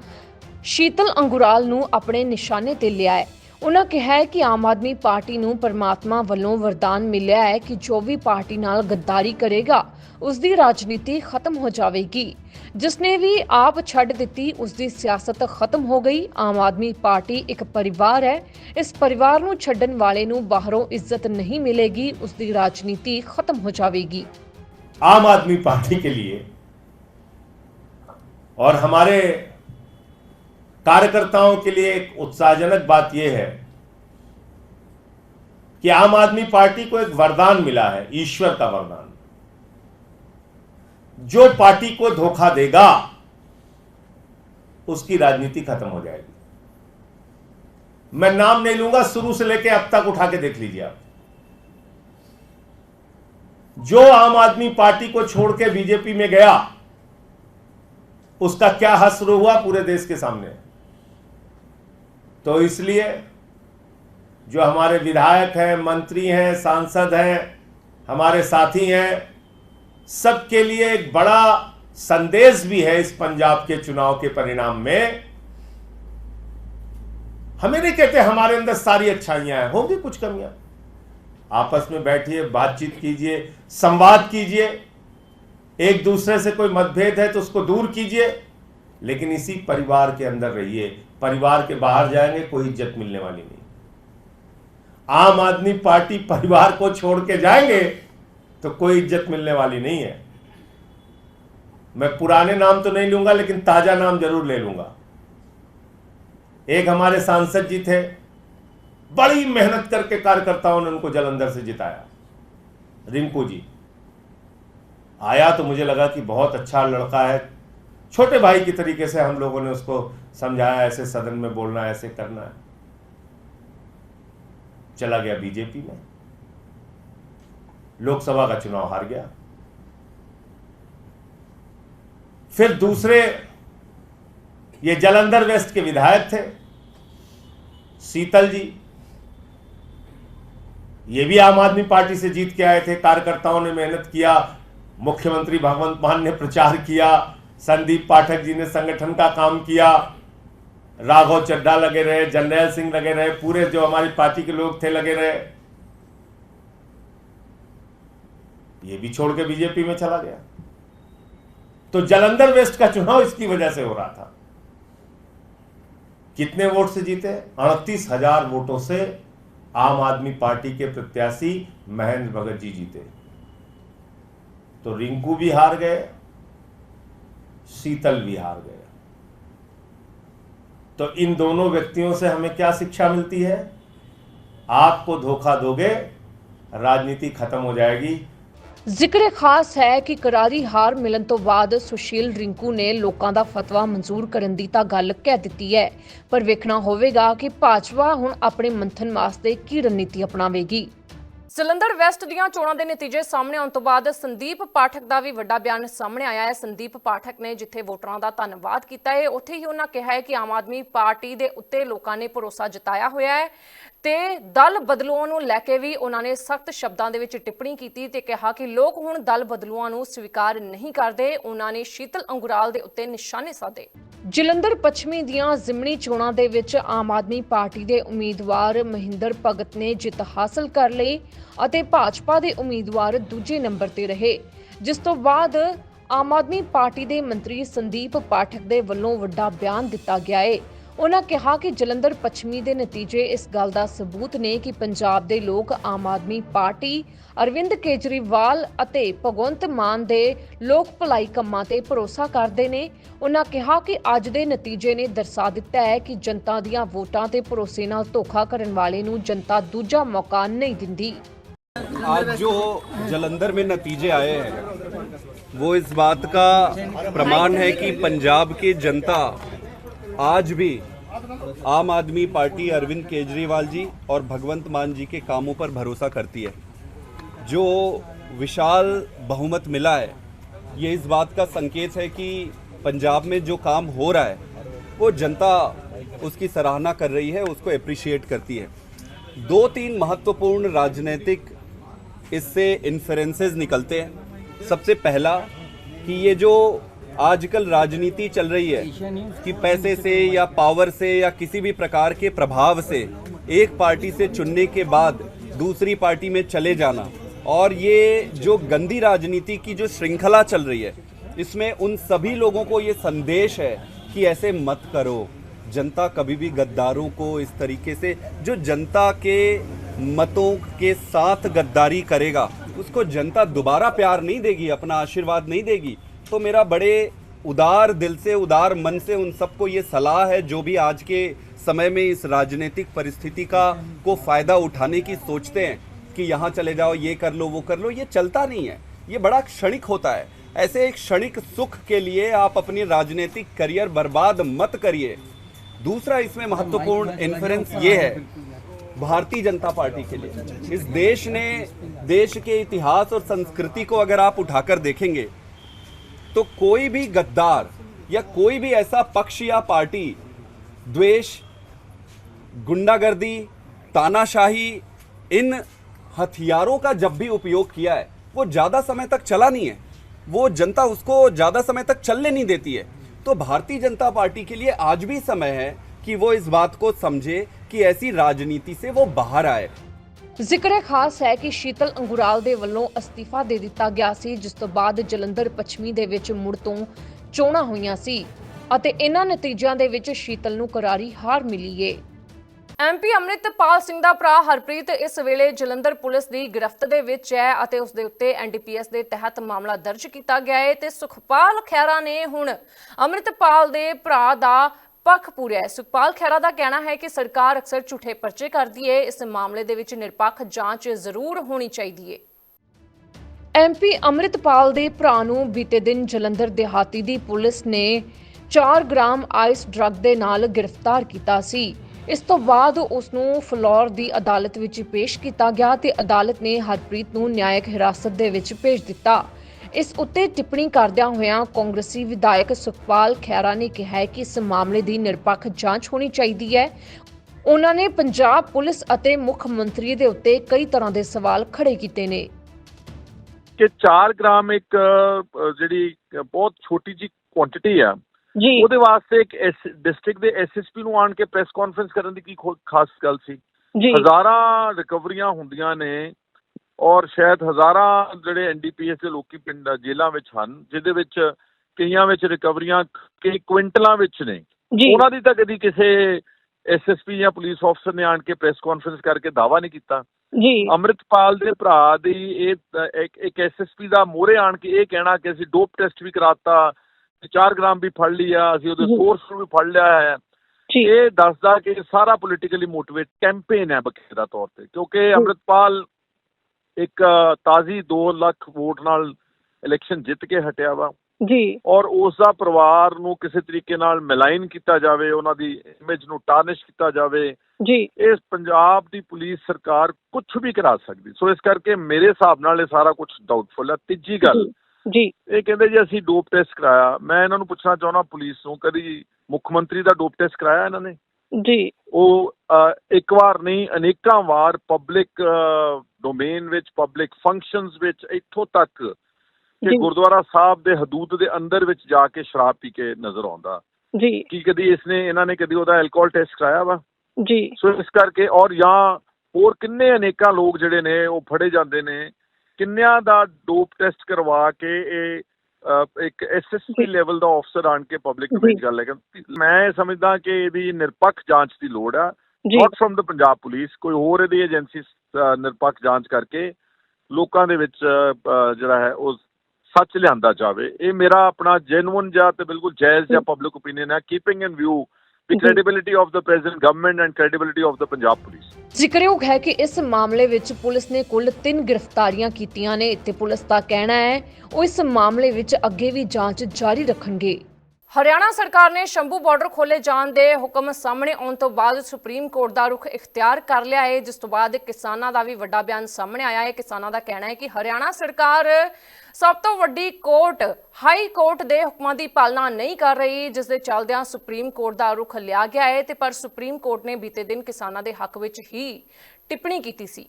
ਸ਼ੀਤਲ ਅੰਗੁਰਾਲ ਨੂੰ ਆਪਣੇ ਨਿਸ਼ਾਨੇ ਤੇ ਲਿਆ ਹੈ ਉਹਨਾਂ ਕਿਹਾ ਹੈ ਕਿ ਆਮ ਆਦਮੀ ਪਾਰਟੀ ਨੂੰ ਪਰਮਾਤਮਾ ਵੱਲੋਂ ਵਰਦਾਨ ਮਿਲਿਆ ਹੈ ਕਿ ਜੋ ਵੀ ਪਾਰਟੀ ਨਾਲ ਗੱਦਾਰੀ ਕਰੇਗਾ ਉਸ ਦੀ ਰਾਜਨੀਤੀ ਖਤਮ ਹੋ ਜਾਵੇਗੀ ਜਿਸ ਨੇ ਵੀ ਆਪ ਛੱਡ ਦਿੱਤੀ ਉਸ ਦੀ ਸਿਆਸਤ ਖਤਮ ਹੋ ਗਈ ਆਮ ਆਦਮੀ ਪਾਰਟੀ ਇੱਕ ਪਰਿਵਾਰ ਹੈ ਇਸ ਪਰਿਵਾਰ ਨੂੰ ਛੱਡਣ ਵਾਲੇ ਨੂੰ ਬਾਹਰੋਂ ਇੱਜ਼ਤ ਨਹੀਂ ਮਿਲੇਗੀ ਉਸ ਦੀ ਰਾਜਨੀਤੀ ਖਤਮ ਹੋ ਜਾਵੇਗੀ आम आदमी पार्टी के लिए और हमारे कार्यकर्ताओं के लिए एक उत्साहजनक बात यह है कि आम आदमी पार्टी को एक वरदान मिला है, ईश्वर का वरदान। जो पार्टी को धोखा देगा, उसकी राजनीति खत्म हो जाएगी। मैं नाम नहीं लूँगा, शुरू से लेकर अब तक उठा के देख लीजिए आप। जो आम आदमी पार्टी को छोड़ के बीजेपी में गया, उसका क्या हस्र हुआ पूरे देश के सामने? तो इसलिए जो हमारे विधायक हैं, मंत्री हैं, सांसद हैं, हमारे साथी हैं, सबके लिए एक बड़ा संदेश भी है इस पंजाब के चुनाव के परिणाम में। हमें नहीं कहते हमारे अंदर सारी अच्छाइयाँ हैं, होंगी कुछ कमियाँ। आपस में बैठिए, बातचीत कीजिए, संवाद कीजिए। एक दूसरे से कोई मतभेद है तो उसको दूर कीजिए। लेकिन इसी परिवार के अंदर रहिए। परिवार के बाहर जाएँगे, कोई इज़्ज़त मिलने वाली नहीं। आम आदमी पार्टी परिवार को छोड़ के जाएँगे तो कोई इज़्ज़त मिलने वाली नहीं है। मैं पुराने नाम तो नहीं लूँगा, लेकिन ताज़ा नाम ज़रूर ले लूँगा। एक हमारे सांसद जी थे, बड़ी मेहनत करके कार्यकर्ताओं ने उनको जलंधर से जिताया। रिंकू जी, आया तो मुझे लगा कि बहुत अच्छा लड़का है छोटे भाई की तरीके से हम लोगों ने उसको समझाया, ऐसे सदन में बोलना, ऐसे करना। है चला गया बीजेपी में। लोकसभा का चुनाव हार गया। फिर दूसरे, ये जलंधर वेस्ट के विधायक थे, शीतल जी। ये भी आम आदमी पार्टी से जीत के आए थे, कार्यकर्ताओं ने मेहनत किया, मुख्यमंत्री भगवंत मान ने प्रचार किया संदीप पाठक जी ने संगठन का काम किया। राघव चड्ढा लगे रहे जर्नैल सिंह लगे रहे, पूरे जो हमारी पार्टी के लोग थे लगे रहे। ये भी छोड़ के बीजेपी में चला गया। तो जलंधर वेस्ट का चुनाव इसकी वजह से हो रहा था। कितने वोट से जीते? अड़तीस हज़ार वोटों से आम आदमी पार्टी के प्रत्याशी महेंद्र भगत जी जीते। तो रिंकू भी हार गए। शीतल भी हार गए तो इन दोनों व्यक्तियों से हमें क्या शिक्षा मिलती है आपको धोखा दोगे राजनीति खत्म हो जाएगी ਜ਼ਿਕਰ ਖਾਸ ਹੈ ਕਿ ਕਰਾਰੀ ਹਾਰ ਮਿਲਣ ਤੋਂ ਬਾਅਦ ਸੁਸ਼ੀਲ ਰਿੰਕੂ ਨੇ ਲੋਕਾਂ ਦਾ ਫਤਵਾ ਮਨਜ਼ੂਰ ਕਰਨ ਦੀ ਤਾਂ ਗੱਲ ਕਹਿ ਦਿੱਤੀ ਹੈ ਪਰ ਵੇਖਣਾ ਹੋਵੇਗਾ ਕਿ ਭਾਜਪਾ ਹੁਣ ਆਪਣੇ ਮੰਥਨ ਵਾਸਤੇ ਕੀ ਰਣਨੀਤੀ ਅਪਣਾਵੇਗੀ ਜਲੰਧਰ ਵੈਸਟ ਦੀਆਂ ਚੋਣਾਂ ਦੇ ਨਤੀਜੇ ਸਾਹਮਣੇ ਆਉਣ ਤੋਂ ਬਾਅਦ ਸੰਦੀਪ ਪਾਠਕ ਦਾ ਵੀ ਵੱਡਾ ਬਿਆਨ ਸਾਹਮਣੇ ਆਇਆ ਹੈ। ਸੰਦੀਪ ਪਾਠਕ ਨੇ ਜਿੱਥੇ ਵੋਟਰਾਂ ਦਾ ਧੰਨਵਾਦ ਕੀਤਾ ਹੈ, ਉੱਥੇ ਹੀ ਉਹਨਾਂ ਕਿਹਾ ਹੈ ਕਿ ਆਮ ਆਦਮੀ ਪਾਰਟੀ ਦੇ ਉੱਤੇ ਲੋਕਾਂ ਨੇ ਭਰੋਸਾ ਜਤਾਇਆ ਹੋਇਆ ਹੈ। ਤੇ ਦਲ ਬਦਲੂਆਂ ਨੂੰ ਲੈ ਕੇ ਵੀ ਉਹਨਾਂ ਨੇ ਸਖਤ ਸ਼ਬਦਾਂ ਦੇ ਵਿੱਚ ਟਿੱਪਣੀ ਕੀਤੀ ਤੇ ਕਿਹਾ ਕਿ ਲੋਕ ਹੁਣ ਦਲ ਬਦਲੂਆਂ ਨੂੰ ਸਵੀਕਾਰ ਨਹੀਂ ਕਰਦੇ। ਉਹਨਾਂ ਨੇ ਸ਼ੀਤਲ ਅੰਗੁਰਾਲ ਦੇ ਉੱਤੇ ਨਿਸ਼ਾਨੇ ਸਾਧੇ। ਜਲੰਧਰ ਪੱਛਮੀ ਦੀਆਂ ਜ਼ਿਮਣੀ ਚੋਣਾਂ ਦੇ ਵਿੱਚ ਆਮ ਆਦਮੀ ਪਾਰਟੀ ਦੇ ਉਮੀਦਵਾਰ ਮਹਿੰਦਰ ਭਗਤ ਨੇ ਜਿੱਤ ਹਾਸਲ ਕਰ ਲਈ ਅਤੇ ਭਾਜਪਾ ਦੇ ਉਮੀਦਵਾਰ ਦੂਜੇ ਨੰਬਰ ਤੇ ਰਹੇ। ਜਿਸ ਤੋਂ ਬਾਅਦ ਆਮ ਆਦਮੀ ਪਾਰਟੀ ਦੇ ਮੰਤਰੀ ਸੰਦੀਪ ਪਾਠਕ ਦੇ ਵੱਲੋਂ ਵੱਡਾ ਬਿਆਨ ਦਿੱਤਾ ਗਿਆ ਹੈ ਉਹਨਾਂ ਕਿਹਾ ਕਿ ਜਲੰਧਰ ਪੱਛਮੀ ਦੇ ਨਤੀਜੇ ਇਸ ਗੱਲ ਦਾ ਸਬੂਤ ਨੇ ਕਿ ਪੰਜਾਬ ਦੇ ਲੋਕ ਆਮ ਆਦਮੀ ਪਾਰਟੀ ਅਰਵਿੰਦ ਕੇਜਰੀਵਾਲ ਅਤੇ ਭਗਵੰਤ ਮਾਨ ਦੇ ਲੋਕ ਭਲਾਈ ਕੰਮਾਂ ਤੇ ਭਰੋਸਾ ਕਰਦੇ ਨੇ ਉਹਨਾਂ ਕਿਹਾ ਕਿ ਅੱਜ ਦੇ ਨਤੀਜੇ ਨੇ ਦਰਸਾ ਦਿੱਤਾ ਹੈ ਕਿ ਜਨਤਾ ਦੀਆਂ ਵੋਟਾਂ ਤੇ ਭਰੋਸੇ ਨਾਲ ਧੋਖਾ ਕਰਨ ਵਾਲੇ ਨੂੰ ਜਨਤਾ ਦੂਜਾ ਮੌਕਾ ਨਹੀਂ ਦਿੰਦੀ आज जो जलंधर में नतीजे आए हैं वो इस बात का प्रमाण है कि पंजाब की जनता आज भी आम आदमी पार्टी अरविंद केजरीवाल जी और भगवंत मान जी के कामों पर भरोसा करती है। जो विशाल बहुमत मिला है, ये इस बात का संकेत है कि पंजाब में जो काम हो रहा है, वो जनता उसकी सराहना कर रही है, उसको अप्रिशिएट करती है। दो तीन महत्वपूर्ण राजनीतिक इससे इन्फ्लुएंसेस निकलते हैं। सबसे पहला कि ये जो आजकल राजनीति चल रही है कि पैसे से या पावर से या किसी भी प्रकार के प्रभाव से एक पार्टी से चुनने के बाद दूसरी पार्टी में चले जाना। और ये जो गंदी राजनीति की जो श्रृंखला चल रही है, इसमें उन सभी लोगों को ये संदेश है कि ऐसे मत करो। जनता कभी भी गद्दारों को इस तरीके से, जो जनता के मतों के साथ गद्दारी करेगा, उसको जनता दोबारा प्यार नहीं देगी, अपना आशीर्वाद नहीं देगी। तो मेरा बड़े उदार दिल से उदार मन से उन सबको ये सलाह है जो भी आज के समय में इस राजनीतिक परिस्थिति का को फ़ायदा उठाने की सोचते हैं कि यहाँ चले जाओ ये कर लो वो कर लो ये चलता नहीं है। ये बड़ा क्षणिक होता है। ऐसे एक क्षणिक सुख के लिए आप अपनी राजनीतिक करियर बर्बाद मत करिए। दूसरा इसमें महत्वपूर्ण इन्फ्लुएंस ये है भारतीय जनता पार्टी के लिए। इस देश ने देश के इतिहास और संस्कृति को अगर आप उठाकर देखेंगे तो कोई भी गद्दार या कोई भी ऐसा पक्ष या पार्टी, द्वेष, गुंडागर्दी, तानाशाही, इन हथियारों का जब भी उपयोग किया है, वो ज़्यादा समय तक चला नहीं है। वो जनता उसको ज़्यादा समय तक चलने नहीं देती है। तो भारतीय जनता पार्टी के लिए आज भी समय है कि वो इस बात को समझे कि ऐसी राजनीति से वो बाहर आए। ਜ਼ਿਕਰ ਖਾਸ ਹੈ ਕਿ ਸ਼ੀਤਲ ਅੰਗੁਰਾਲ ਦੇ ਵੱਲੋਂ ਅਸਤੀਫਾ ਦੇ ਦਿੱਤਾ ਗਿਆ ਸੀ, ਜਿਸ ਤੋਂ ਬਾਅਦ ਜਲੰਧਰ ਪੱਛਮੀ ਦੇ ਵਿੱਚ ਮੁੜ ਤੋਂ ਚੋਣਾਂ ਹੋਈਆਂ ਸੀ ਅਤੇ ਇਹਨਾਂ ਨਤੀਜਿਆਂ ਦੇ ਵਿੱਚ ਸ਼ੀਤਲ ਨੂੰ ਕਰਾਰੀ ਹਾਰ ਮਿਲੀ ਏ। ਐਮਪੀ ਅੰਮ੍ਰਿਤਪਾਲ ਸਿੰਘ ਦਾ ਭਰਾ ਹਰਪ੍ਰੀਤ ਇਸ ਵੇਲੇ ਜਲੰਧਰ ਪੁਲਿਸ ਦੀ ਗ੍ਰਿਫਤ ਦੇ ਵਿੱਚ ਹੈ ਅਤੇ ਉਸ ਦੇ ਉੱਤੇ ਐਨਡੀਪੀਐਸ ਦੇ ਤਹਿਤ ਮਾਮਲਾ ਦਰਜ ਕੀਤਾ ਗਿਆ ਹੈ ਤੇ ਸੁਖਪਾਲ ਖਹਿਰਾ ਨੇ ਹੁਣ ਅੰਮ੍ਰਿਤਪਾਲ ਦੇ ਭਰਾ ਦਾ ਪੱਖ ਪੂਰਿਆ ਹੈ। ਸੁਖਪਾਲ ਖਹਿਰਾ ਦਾ ਕਹਿਣਾ ਹੈ ਕਿ ਸਰਕਾਰ ਅਕਸਰ ਝੂਠੇ ਪਰਚੇ ਕਰਦੀ ਹੈ ਇਸ ਮਾਮਲੇ ਦੇ ਵਿੱਚ ਨਿਰਪੱਖ ਜਾਂਚ ਜ਼ਰੂਰ ਹੋਣੀ ਚਾਹੀਦੀ ਹੈ ਐਮਪੀ ਅੰਮ੍ਰਿਤਪਾਲ ਦੇ ਭਰਾ ਨੂੰ ਬੀਤੇ ਦਿਨ ਜਲੰਧਰ ਦਿਹਾਤੀ ਦੀ ਪੁਲਿਸ ਨੇ 4 ਗ੍ਰਾਮ ਆਈਸ ਡਰੱਗ ਦੇ ਨਾਲ ਗ੍ਰਿਫਤਾਰ ਕੀਤਾ ਸੀ। ਇਸ ਤੋਂ ਬਾਅਦ ਉਸ ਨੂੰ ਫਲੋਰ ਦੀ ਅਦਾਲਤ ਵਿੱਚ ਪੇਸ਼ ਕੀਤਾ ਗਿਆ ਤੇ ਅਦਾਲਤ ਨੇ ਹਰਪ੍ਰੀਤ ਨੂੰ ਨਿਆਇਕ ਹਿਰਾਸਤ ਦੇ ਵਿੱਚ ਭੇਜ ਦਿੱਤਾ। ਇਸ ਉੱਤੇ ਟਿੱਪਣੀ ਕਰਦਿਆਂ ਹੋਇਆਂ ਕਾਂਗਰਸੀ ਵਿਧਾਇਕ ਸੁਖਪਾਲ ਖਹਿਰਾ ਨੇ ਕਿਹਾ ਹੈ ਕਿ ਇਸ ਮਾਮਲੇ ਦੀ ਨਿਰਪੱਖ ਜਾਂਚ ਹੋਣੀ ਚਾਹੀਦੀ ਹੈ। ਉਹਨਾਂ ਨੇ ਪੰਜਾਬ ਪੁਲਿਸ ਅਤੇ ਮੁੱਖ ਮੰਤਰੀ ਦੇ ਉੱਤੇ ਕਈ ਤਰ੍ਹਾਂ ਦੇ ਸਵਾਲ ਖੜੇ ਕੀਤੇ ਨੇ। ਕਿ 4 ਗ੍ਰਾਮ ਇੱਕ ਜਿਹੜੀ ਬਹੁਤ ਛੋਟੀ ਜੀ ਕੁਆਂਟੀਟੀ ਆ ਜੀ। ਉਹਦੇ ਵਾਸਤੇ ਇੱਕ ਡਿਸਟ੍ਰਿਕਟ ਦੇ ਐਸਐਸਪੀ ਨੂੰ ਆਣ ਕੇ ਪ੍ਰੈਸ ਕਾਨਫਰੰਸ ਕਰਨ ਦੀ ਕੀ ਖੋ- ਖਾਸ ਗੱਲ ਸੀ। ਜੀ। ਹਜ਼ਾਰਾਂ ਰਿਕਵਰੀਆਂ ਹੁੰਦੀਆਂ ਨੇ ਔਰ ਸ਼ਾਇਦ ਹਜ਼ਾਰਾਂ ਜਿਹੜੇ ਐਨਡੀਪੀਐਸ ਦੇ ਲੋਕੀ ਪਿੰਡ ਜੇਲ੍ਹਾਂ ਵਿੱਚ ਹਨ ਜਿਹਦੇ ਵਿੱਚ ਕਈਆਂ ਵਿੱਚ ਰਿਕਵਰੀਆਂ ਕਈ ਕੁਇੰਟਲਾਂ ਵਿੱਚ ਨੇ। ਉਹਨਾਂ ਦੀ ਤਾਂ ਕਦੀ ਕਿਸੇ ਐਸਐਸਪੀ ਜਾਂ ਪੁਲਿਸ ਅਫਸਰ ਨੇ ਆਣ ਕੇ ਪ੍ਰੈਸ ਕਾਨਫਰੰਸ ਕਰਕੇ ਦਾਵਾ ਨਹੀਂ ਕੀਤਾ। ਜੀ। ਅੰਮ੍ਰਿਤਪਾਲ ਦੇ ਭਰਾ ਦੀ ਇਹ ਇੱਕ ਇੱਕ ਐਸਐਸਪੀ ਦਾ ਮੋਹਰੇ ਆਣ ਕੇ ਇਹ ਕਹਿਣਾ ਕਿ ਅਸੀਂ ਡੋਪ ਟੈਸਟ ਵੀ ਕਰਾਤਾ 4 ਗ੍ਰਾਮ ਵੀ ਫੜ ਲਿਆ ਅਸੀਂ ਉਹਦੇ। ਸੋਰਸ ਨੂੰ ਵੀ ਫੜ ਲਿਆ ਹੈ। ਇਹ ਦੱਸਦਾ ਕਿ ਸਾਰਾ ਪੋਲੀਟੀਕਲੀ ਮੋਟੀਵੇਟ ਕੈਂਪੇਨ ਹੈ ਬਕਾਇਦਾ ਤੌਰ ਤੇ ਕਿਉਂਕਿ ਅੰਮ੍ਰਿਤਪਾਲ ਇੱਕ ਤਾਜ਼ੀ 2 ਲੱਖ ਵੋਟ ਨਾਲ ਇਲੈਕਸ਼ਨ ਜਿੱਤ ਕੇ ਹਟਿਆ ਵਾ। ਜੀ। ਔਰ ਉਸ ਦਾ ਪਰਿਵਾਰ ਨੂੰ ਕਿਸੇ ਤਰੀਕੇ ਨਾਲ ਮਿਲਾਈਨ ਕੀਤਾ ਜਾਵੇ ਉਹਨਾਂ ਦੀ ਇਮੇਜ ਨੂੰ ਟਾਰਨਿਸ਼ ਕੀਤਾ ਜਾਵੇ। ਜੀ। ਇਸ ਪੰਜਾਬ ਦੀ ਪੁਲਿਸ ਸਰਕਾਰ ਕੁਝ ਵੀ ਕਰਾ ਸਕਦੀ। ਸੋ ਇਸ ਕਰਕੇ ਮੇਰੇ ਹਿਸਾਬ ਨਾਲ ਇਹ ਸਾਰਾ ਕੁਝ ਡਾਊਟਫੁਲ ਹੈ ਤੀਜੀ ਗੱਲ ਜੀ ਇਹ ਕਹਿੰਦੇ ਜੀ ਅਸੀਂ ਡੋਪ ਟੈਸਟ ਕਰਾਇਆ। ਮੈਂ ਇਹਨਾਂ ਨੂੰ ਪੁੱਛਣਾ ਚਾਹੁੰਦਾ ਪੁਲਿਸ ਨੂੰ ਕਦੀ ਮੁੱਖ ਮੰਤਰੀ ਦਾ ਡੋਪ ਟੈਸਟ ਕਰਾਇਆ ਇਹਨਾਂ ਨੇ? ਜੀ। ਉਹ ਇੱਕ ਵਾਰ ਨਹੀਂ ਅਨੇਕਾਂ ਵਾਰ ਪਬਲਿਕ ਡੋਮੇਨ ਵਿੱਚ ਪਬਲਿਕ ਫੰਕਸ਼ਨਸ ਵਿੱਚ ਇੱਥੋਂ ਤੱਕ ਕਿ ਜੀ। ਗੁਰਦੁਆਰਾ ਸਾਹਿਬ ਦੇ ਹਦੂਦ ਦੇ ਅੰਦਰ ਵਿੱਚ ਜਾ ਕੇ ਸ਼ਰਾਬ ਪੀ ਕੇ ਨਜ਼ਰ ਆਉਂਦਾ। ਜੀ। ਕੀ ਕਦੀ ਇਸਨੇ ਇਹਨਾਂ ਨੇ ਕਦੀ ਉਹਦਾ ਐਲਕੋਹਲ ਟੈਸਟ ਕਰਾਇਆ ਵਾ? ਜੀ। ਸੋ ਇਸ ਕਰਕੇ ਔਰ ਜਾਂ ਹੋਰ ਕਿੰਨੇ ਅਨੇਕਾਂ ਲੋਕ ਜਿਹੜੇ ਨੇ ਉਹ ਫੜੇ ਜਾਂਦੇ ਨੇ ਕਿੰਨਿਆਂ ਦਾ ਡੋਪ ਟੈਸਟ ਕਰਵਾ ਕੇ ਇਹ ਇੱਕ ਐਸਐਸਪੀ। ਲੈਵਲ ਦਾ ਅਫਸਰ ਆਣ ਕੇ ਪਬਲਿਕ ਜੀ। ਵਿੱਚ ਗੱਲ ਹੈ ਮੈਂ ਸਮਝਦਾ ਕਿ ਇਹਦੀ ਨਿਰਪੱਖ ਜਾਂਚ ਦੀ ਲੋੜ ਆ। Not from the Punjab police ਕੋਈ ਹੋਰ ਇਹਦੀ ਏਜੰਸੀ ਨਿਰਪੱਖ ਜਾਂਚ ਕਰਕੇ ਲੋਕਾਂ ਦੇ ਵਿੱਚ ਜਿਹੜਾ ਹੈ ਉਹ ਸੱਚ ਲਿਆਂਦਾ ਜਾਵੇ। ਇਹ ਮੇਰਾ ਆਪਣਾ ਜੈਨੂਇਨ ਜਾਂ ਤੇ ਬਿਲਕੁਲ ਜਾਇਜ਼ ਜਾਂ ਪਬਲਿਕ ਓਪੀਨੀਅਨ ਹੈ। Keeping in view the credibility of the present government and credibility of the Punjab police. ਜ਼ਿਕਰਯੋਗ ਹੈ ਕਿ ਇਸ ਮਾਮਲੇ ਵਿੱਚ ਪੁਲਿਸ ਨੇ ਕੁੱਲ 3 ਗ੍ਰਿਫਤਾਰੀਆਂ ਕੀਤੀਆਂ ਨੇ। ਤੇ ਪੁਲਿਸ ਦਾ ਕਹਿਣਾ ਹੈ ਉਹ ਇਸ ਮਾਮਲੇ ਵਿੱਚ ਅੱਗੇ ਵੀ ਜਾਂਚ ਜਾਰੀ ਰੱਖਣਗੇ। ਹਰਿਆਣਾ ਸਰਕਾਰ ਨੇ ਸ਼ੰਭੂ ਬਾਰਡਰ ਖੋਲੇ ਜਾਣ ਦੇ ਹੁਕਮ ਸਾਹਮਣੇ ਆਉਣ ਤੋਂ ਬਾਅਦ ਸੁਪਰੀਮ ਕੋਰਟ ਦਾ ਰੁਖ ਇਖਤਿਆਰ ਕਰ ਲਿਆ ਹੈ। ਜਿਸ ਤੋਂ ਬਾਅਦ ਕਿਸਾਨਾਂ ਦਾ ਵੀ ਵੱਡਾ ਬਿਆਨ ਸਾਹਮਣੇ ਆਇਆ ਹੈ। ਕਿਸਾਨਾਂ ਦਾ ਕਹਿਣਾ ਹੈ ਕਿ ਹਰਿਆਣਾ ਸਰਕਾਰ ਸਭ ਤੋਂ ਵੱਡੀ ਕੋਰਟ, ਹਾਈ ਕੋਰਟ ਦੇ ਹੁਕਮਾਂ ਦੀ ਪਾਲਣਾ ਨਹੀਂ ਕਰ ਰਹੀ, ਜਿਸ ਦੇ ਚੱਲਦਿਆਂ ਸੁਪਰੀਮ ਕੋਰਟ ਦਾ ਰੁਖ ਲਿਆ ਗਿਆ ਹੈ ਤੇ ਪਰ ਸੁਪਰੀਮ ਕੋਰਟ ਨੇ ਬੀਤੇ ਦਿਨ ਕਿਸਾਨਾਂ ਦੇ ਹੱਕ ਵਿੱਚ ਹੀ ਟਿੱਪਣੀ ਕੀਤੀ ਸੀ।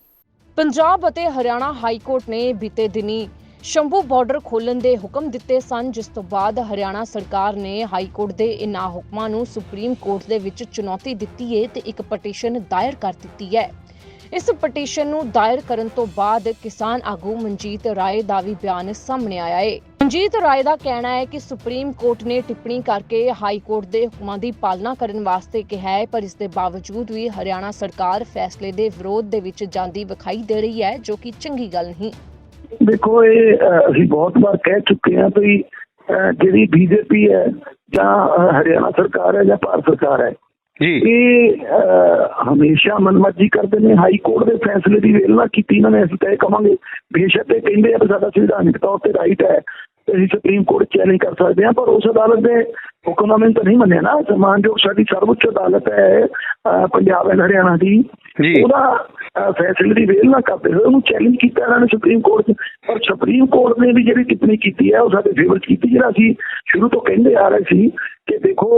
ਪੰਜਾਬ ਅਤੇ ਹਰਿਆਣਾ ਹਾਈ ਕੋਰਟ ਨੇ ਬੀਤੇ ਦਿਨੀ ਸ਼ੰਭੂ ਬਾਰਡਰ ਖੋਲਣ ਦੇ ਹੁਕਮ ਦਿੱਤੇ ਸਨ, ਜਿਸ ਤੋਂ ਬਾਅਦ ਹਰਿਆਣਾ ਸਰਕਾਰ ਨੇ ਹਾਈ ਕੋਰਟ ਦੇ ਇਨ੍ਹਾਂ ਹੁਕਮਾਂ ਨੂੰ ਸੁਪਰੀਮ ਕੋਰਟ ਦੇ ਵਿੱਚ ਚੁਣੌਤੀ ਦਿੱਤੀ ਹੈ ਤੇ ਇੱਕ ਪਟੀਸ਼ਨ ਦਾਇਰ ਕਰ ਦਿੱਤੀ ਹੈ। ਇਸ ਪਟੀਸ਼ਨ ਨੂੰ ਦਾਇਰ ਕਰਨ ਤੋਂ ਬਾਅਦ ਕਿਸਾਨ ਆਗੂ ਮਨਜੀਤ ਰਾਏ ਦਾ ਵੀ ਬਿਆਨ ਸਾਹਮਣੇ ਆਇਆ ਹੈ ਮਨਜੀਤ ਰਾਏ ਦਾ ਕਹਿਣਾ ਹੈ ਕਿ ਸੁਪਰੀਮ ਕੋਰਟ ਨੇ ਟਿੱਪਣੀ ਕਰਕੇ ਹਾਈ ਕੋਰਟ ਦੇ ਹੁਕਮਾਂ ਦੀ ਪਾਲਣਾ ਕਰਨ ਵਾਸਤੇ ਕਿਹਾ ਹੈ ਪਰ ਇਸ ਦੇ ਬਾਵਜੂਦ ਵੀ ਹਰਿਆਣਾ ਸਰਕਾਰ ਫੈਸਲੇ ਦੇ ਵਿਰੋਧ ਦੇ ਵਿੱਚ ਜਾਂਦੀ ਵਿਖਾਈ ਦੇ ਰਹੀ ਹੈ ਜੋ ਕਿ ਚੰਗੀ ਗੱਲ ਨਹੀਂ। ਦੇਖੋ ਇਹ ਅਸੀਂ ਬਹੁਤ ਵਾਰ ਕਹਿ ਚੁੱਕੇ ਹਾਂ ਵੀ ਅਹ, ਜਿਹੜੀ ਬੀਜੇਪੀ ਹੈ ਜਾਂ ਹਰਿਆਣਾ ਸਰਕਾਰ ਹੈ ਜਾਂ ਭਾਰਤ ਸਰਕਾਰ ਹੈ ਜੀ ਇਹ ਹਮੇਸ਼ਾ ਮਨਮਰਜ਼ੀ ਕਰਦੇ ਨੇ ਹਾਈ ਕੋਰਟ ਦੇ ਫੈਸਲੇ ਦੀ ਵੇਲਣਾ ਕੀਤੀ ਇਹਨਾਂ ਨੇ ਅਸੀਂ ਤੈਅ ਕਵਾਂਗੇ ਬੇਸ਼ੱਕ ਇਹ ਕਹਿੰਦੇ ਆ ਸਾਡਾ ਸੰਵਿਧਾਨਿਕ ਤੌਰ ਤੇ ਰਾਈਟ ਹੈ ਅਸੀਂ ਸੁਪਰੀਮ ਕੋਰਟ ਚੈਲੰਜ ਕਰ ਸਕਦੇ ਹਾਂ ਪਰ ਉਸ ਅਦਾਲਤ ਦੇ ਹੁਕਮਨਾਮੇ ਤਾਂ ਨਹੀਂ ਮੰਨਿਆ ਨਾ ਸਨਮਾਨਯੋਗ ਸਾਡੀ ਸਰਵਉੱਚ ਅਦਾਲਤ ਹੈ ਪੰਜਾਬ ਐਂਡ ਹਰਿਆਣਾ ਦੀ। ਉਹਦਾ ਫੈਸਲੇ ਦੀ ਵੇਲ ਨਾ ਕਰਦੇ ਹੋਏ ਉਹਨੂੰ ਚੈਲੰਜ ਕੀਤਾ ਇਹਨਾਂ ਨੇ ਸੁਪਰੀਮ ਕੋਰਟ 'ਚ। ਪਰ ਸੁਪਰੀਮ ਕੋਰਟ ਨੇ ਵੀ ਜਿਹੜੀ ਟਿੱਪਣੀ ਕੀਤੀ ਹੈ, ਉਹ ਸਾਡੇ ਫੇਵਰ ਕੀਤੀ, ਜਿਹੜਾ ਅਸੀਂ ਸ਼ੁਰੂ ਤੋਂ ਕਹਿੰਦੇ ਆ ਰਹੇ ਸੀ ਕਿ ਦੇਖੋ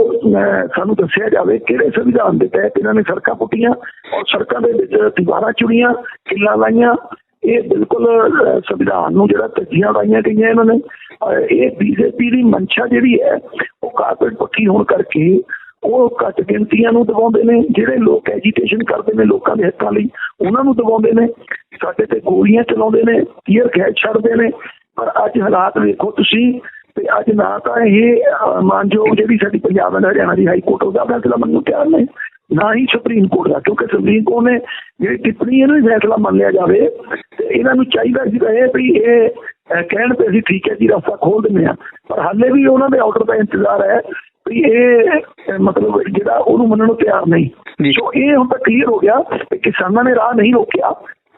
ਸਾਨੂੰ ਦੱਸਿਆ ਜਾਵੇ ਕਿਹੜੇ ਸੰਵਿਧਾਨ ਦੇ ਤਹਿਤ ਇਹਨਾਂ ਨੇ ਸੜਕਾਂ ਪੁੱਟੀਆਂ ਔਰ ਸੜਕਾਂ ਦੇ ਵਿੱਚ ਦੀਵਾਰਾਂ ਚੁਣੀਆਂ, ਕਿੱਲਾਂ ਲਾਈਆਂ। ਇਹ ਬਿਲਕੁਲ ਸੰਵਿਧਾਨ ਨੂੰ ਜਿਹੜਾ ਤੱਜੀਆਂ ਲਾਈਆਂ ਗਈਆਂ ਇਹਨਾਂ ਨੇ। ਇਹ ਬੀਜੇਪੀ ਦੀ ਮਨਸ਼ਾ ਜਿਹੜੀ ਹੈ, ਉਹ ਕਾਰਪੋਰੇਟ ਪੱਖੀ ਹੋਣ ਕਰਕੇ ਉਹ ਘੱਟ ਗਿਣਤੀਆਂ ਨੂੰ ਦਬਾਉਂਦੇ ਨੇ, ਜਿਹੜੇ ਲੋਕ ਐਜੀਟੇਸ਼ਨ ਕਰਦੇ ਨੇ ਲੋਕਾਂ ਦੇ ਹੱਕਾਂ ਲਈ, ਉਹਨਾਂ ਨੂੰ ਦਬਾਉਂਦੇ ਨੇ, ਸਾਡੇ ਤੇ ਗੋਲੀਆਂ ਚਲਾਉਂਦੇ ਨੇ ਟੀਅਰ ਗੈਸ ਛੱਡਦੇ ਨੇ। ਪਰ ਅੱਜ ਹਾਲਾਤ ਵੇਖੋ ਤੁਸੀਂ, ਤੇ ਅੱਜ ਨਾ ਤਾਂ ਇਹ ਮਾਨਯੋਗ ਜਿਹੜੀ ਸਾਡੀ ਪੰਜਾਬ ਐਂਡ ਹਰਿਆਣਾ ਦੀ ਹਾਈ ਕੋਰਟ, ਉਹਦਾ ਫੈਸਲਾ ਮੰਨਣ ਨੂੰ ਤਿਆਰ ਨੇ, ਨਾ ਹੀ ਸੁਪਰੀਮ ਕੋਰਟ ਦਾ, ਕਿਉਂਕਿ ਸੁਪਰੀਮ ਕੋਰਟ ਨੇ ਜਿਹੜੀ ਟਿੱਪਣੀ ਇਹਨੂੰ ਹੀ ਫੈਸਲਾ ਮੰਨ ਲਿਆ ਜਾਵੇ, ਤੇ ਇਹਨਾਂ ਨੂੰ ਚਾਹੀਦਾ ਸੀ ਇਹ ਵੀ ਇਹ ਕਹਿਣ ਤੇ ਅਸੀਂ ਠੀਕ ਹੈ ਜੀ, ਰਸਤਾ ਖੋਲ ਦਿੰਦੇ ਆ ਪਰ ਹਾਲੇ ਵੀ ਉਹਨਾਂ ਦੇ ਆਰਡਰ ਦਾ ਇੰਤਜ਼ਾਰ ਹੈ ਵੀ ਇਹ ਮਤਲਬ ਜਿਹੜਾ ਉਹਨੂੰ ਮੰਨਣ ਨੂੰ ਤਿਆਰ। ਨਹੀਂ। ਸੋ ਇਹ ਹੁਣ ਤਾਂ ਕਲੀਅਰ ਹੋ ਗਿਆ ਕਿ ਕਿਸਾਨਾਂ ਨੇ ਰਾਹ ਨਹੀਂ ਰੋਕਿਆ।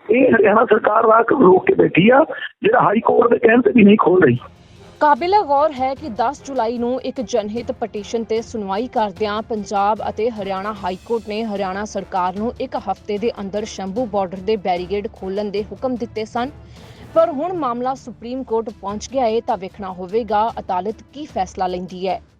ਇਹ ਹਰਿਆਣਾ ਸਰਕਾਰ ਰਾਹ ਰੋਕ ਕੇ ਬੈਠੀ ਆ ਜਿਹੜਾ ਹਾਈ ਕੋਰਟ ਦੇ ਕਹਿਣ ਤੇ ਵੀ ਨਹੀਂ ਖੋਲ ਰਹੀ। ਕਾਬਿਲ ਗੌਰ ਹੈ ਕਿ 10 ਜੁਲਾਈ ਨੂੰ ਇੱਕ ਜਨਹਿਤ ਪਟੀਸ਼ਨ ਤੇ ਸੁਣਵਾਈ ਕਰਦਿਆਂ ਪੰਜਾਬ ਅਤੇ ਹਰਿਆਣਾ ਹਾਈ ਕੋਰਟ ਨੇ ਹਰਿਆਣਾ ਸਰਕਾਰ ਨੂੰ ਇੱਕ ਹਫ਼ਤੇ ਦੇ ਅੰਦਰ ਸ਼ੰਭੂ ਬਾਰਡਰ ਦੇ ਬੈਰੀਗੇਡ ਖੋਲਣ ਦੇ ਹੁਕਮ ਦਿੱਤੇ ਸਨ। ਪਰ ਹੁਣ ਮਾਮਲਾ ਸੁਪਰੀਮ ਕੋਰਟ ਪਹੁੰਚ ਗਿਆ ਹੈ ਤਾਂ ਵੇਖਣਾ ਹੋਵੇਗਾ ਅਦਾਲਤ ਕੀ ਫੈਸਲਾ ਲੈਂਦੀ ਹੈ।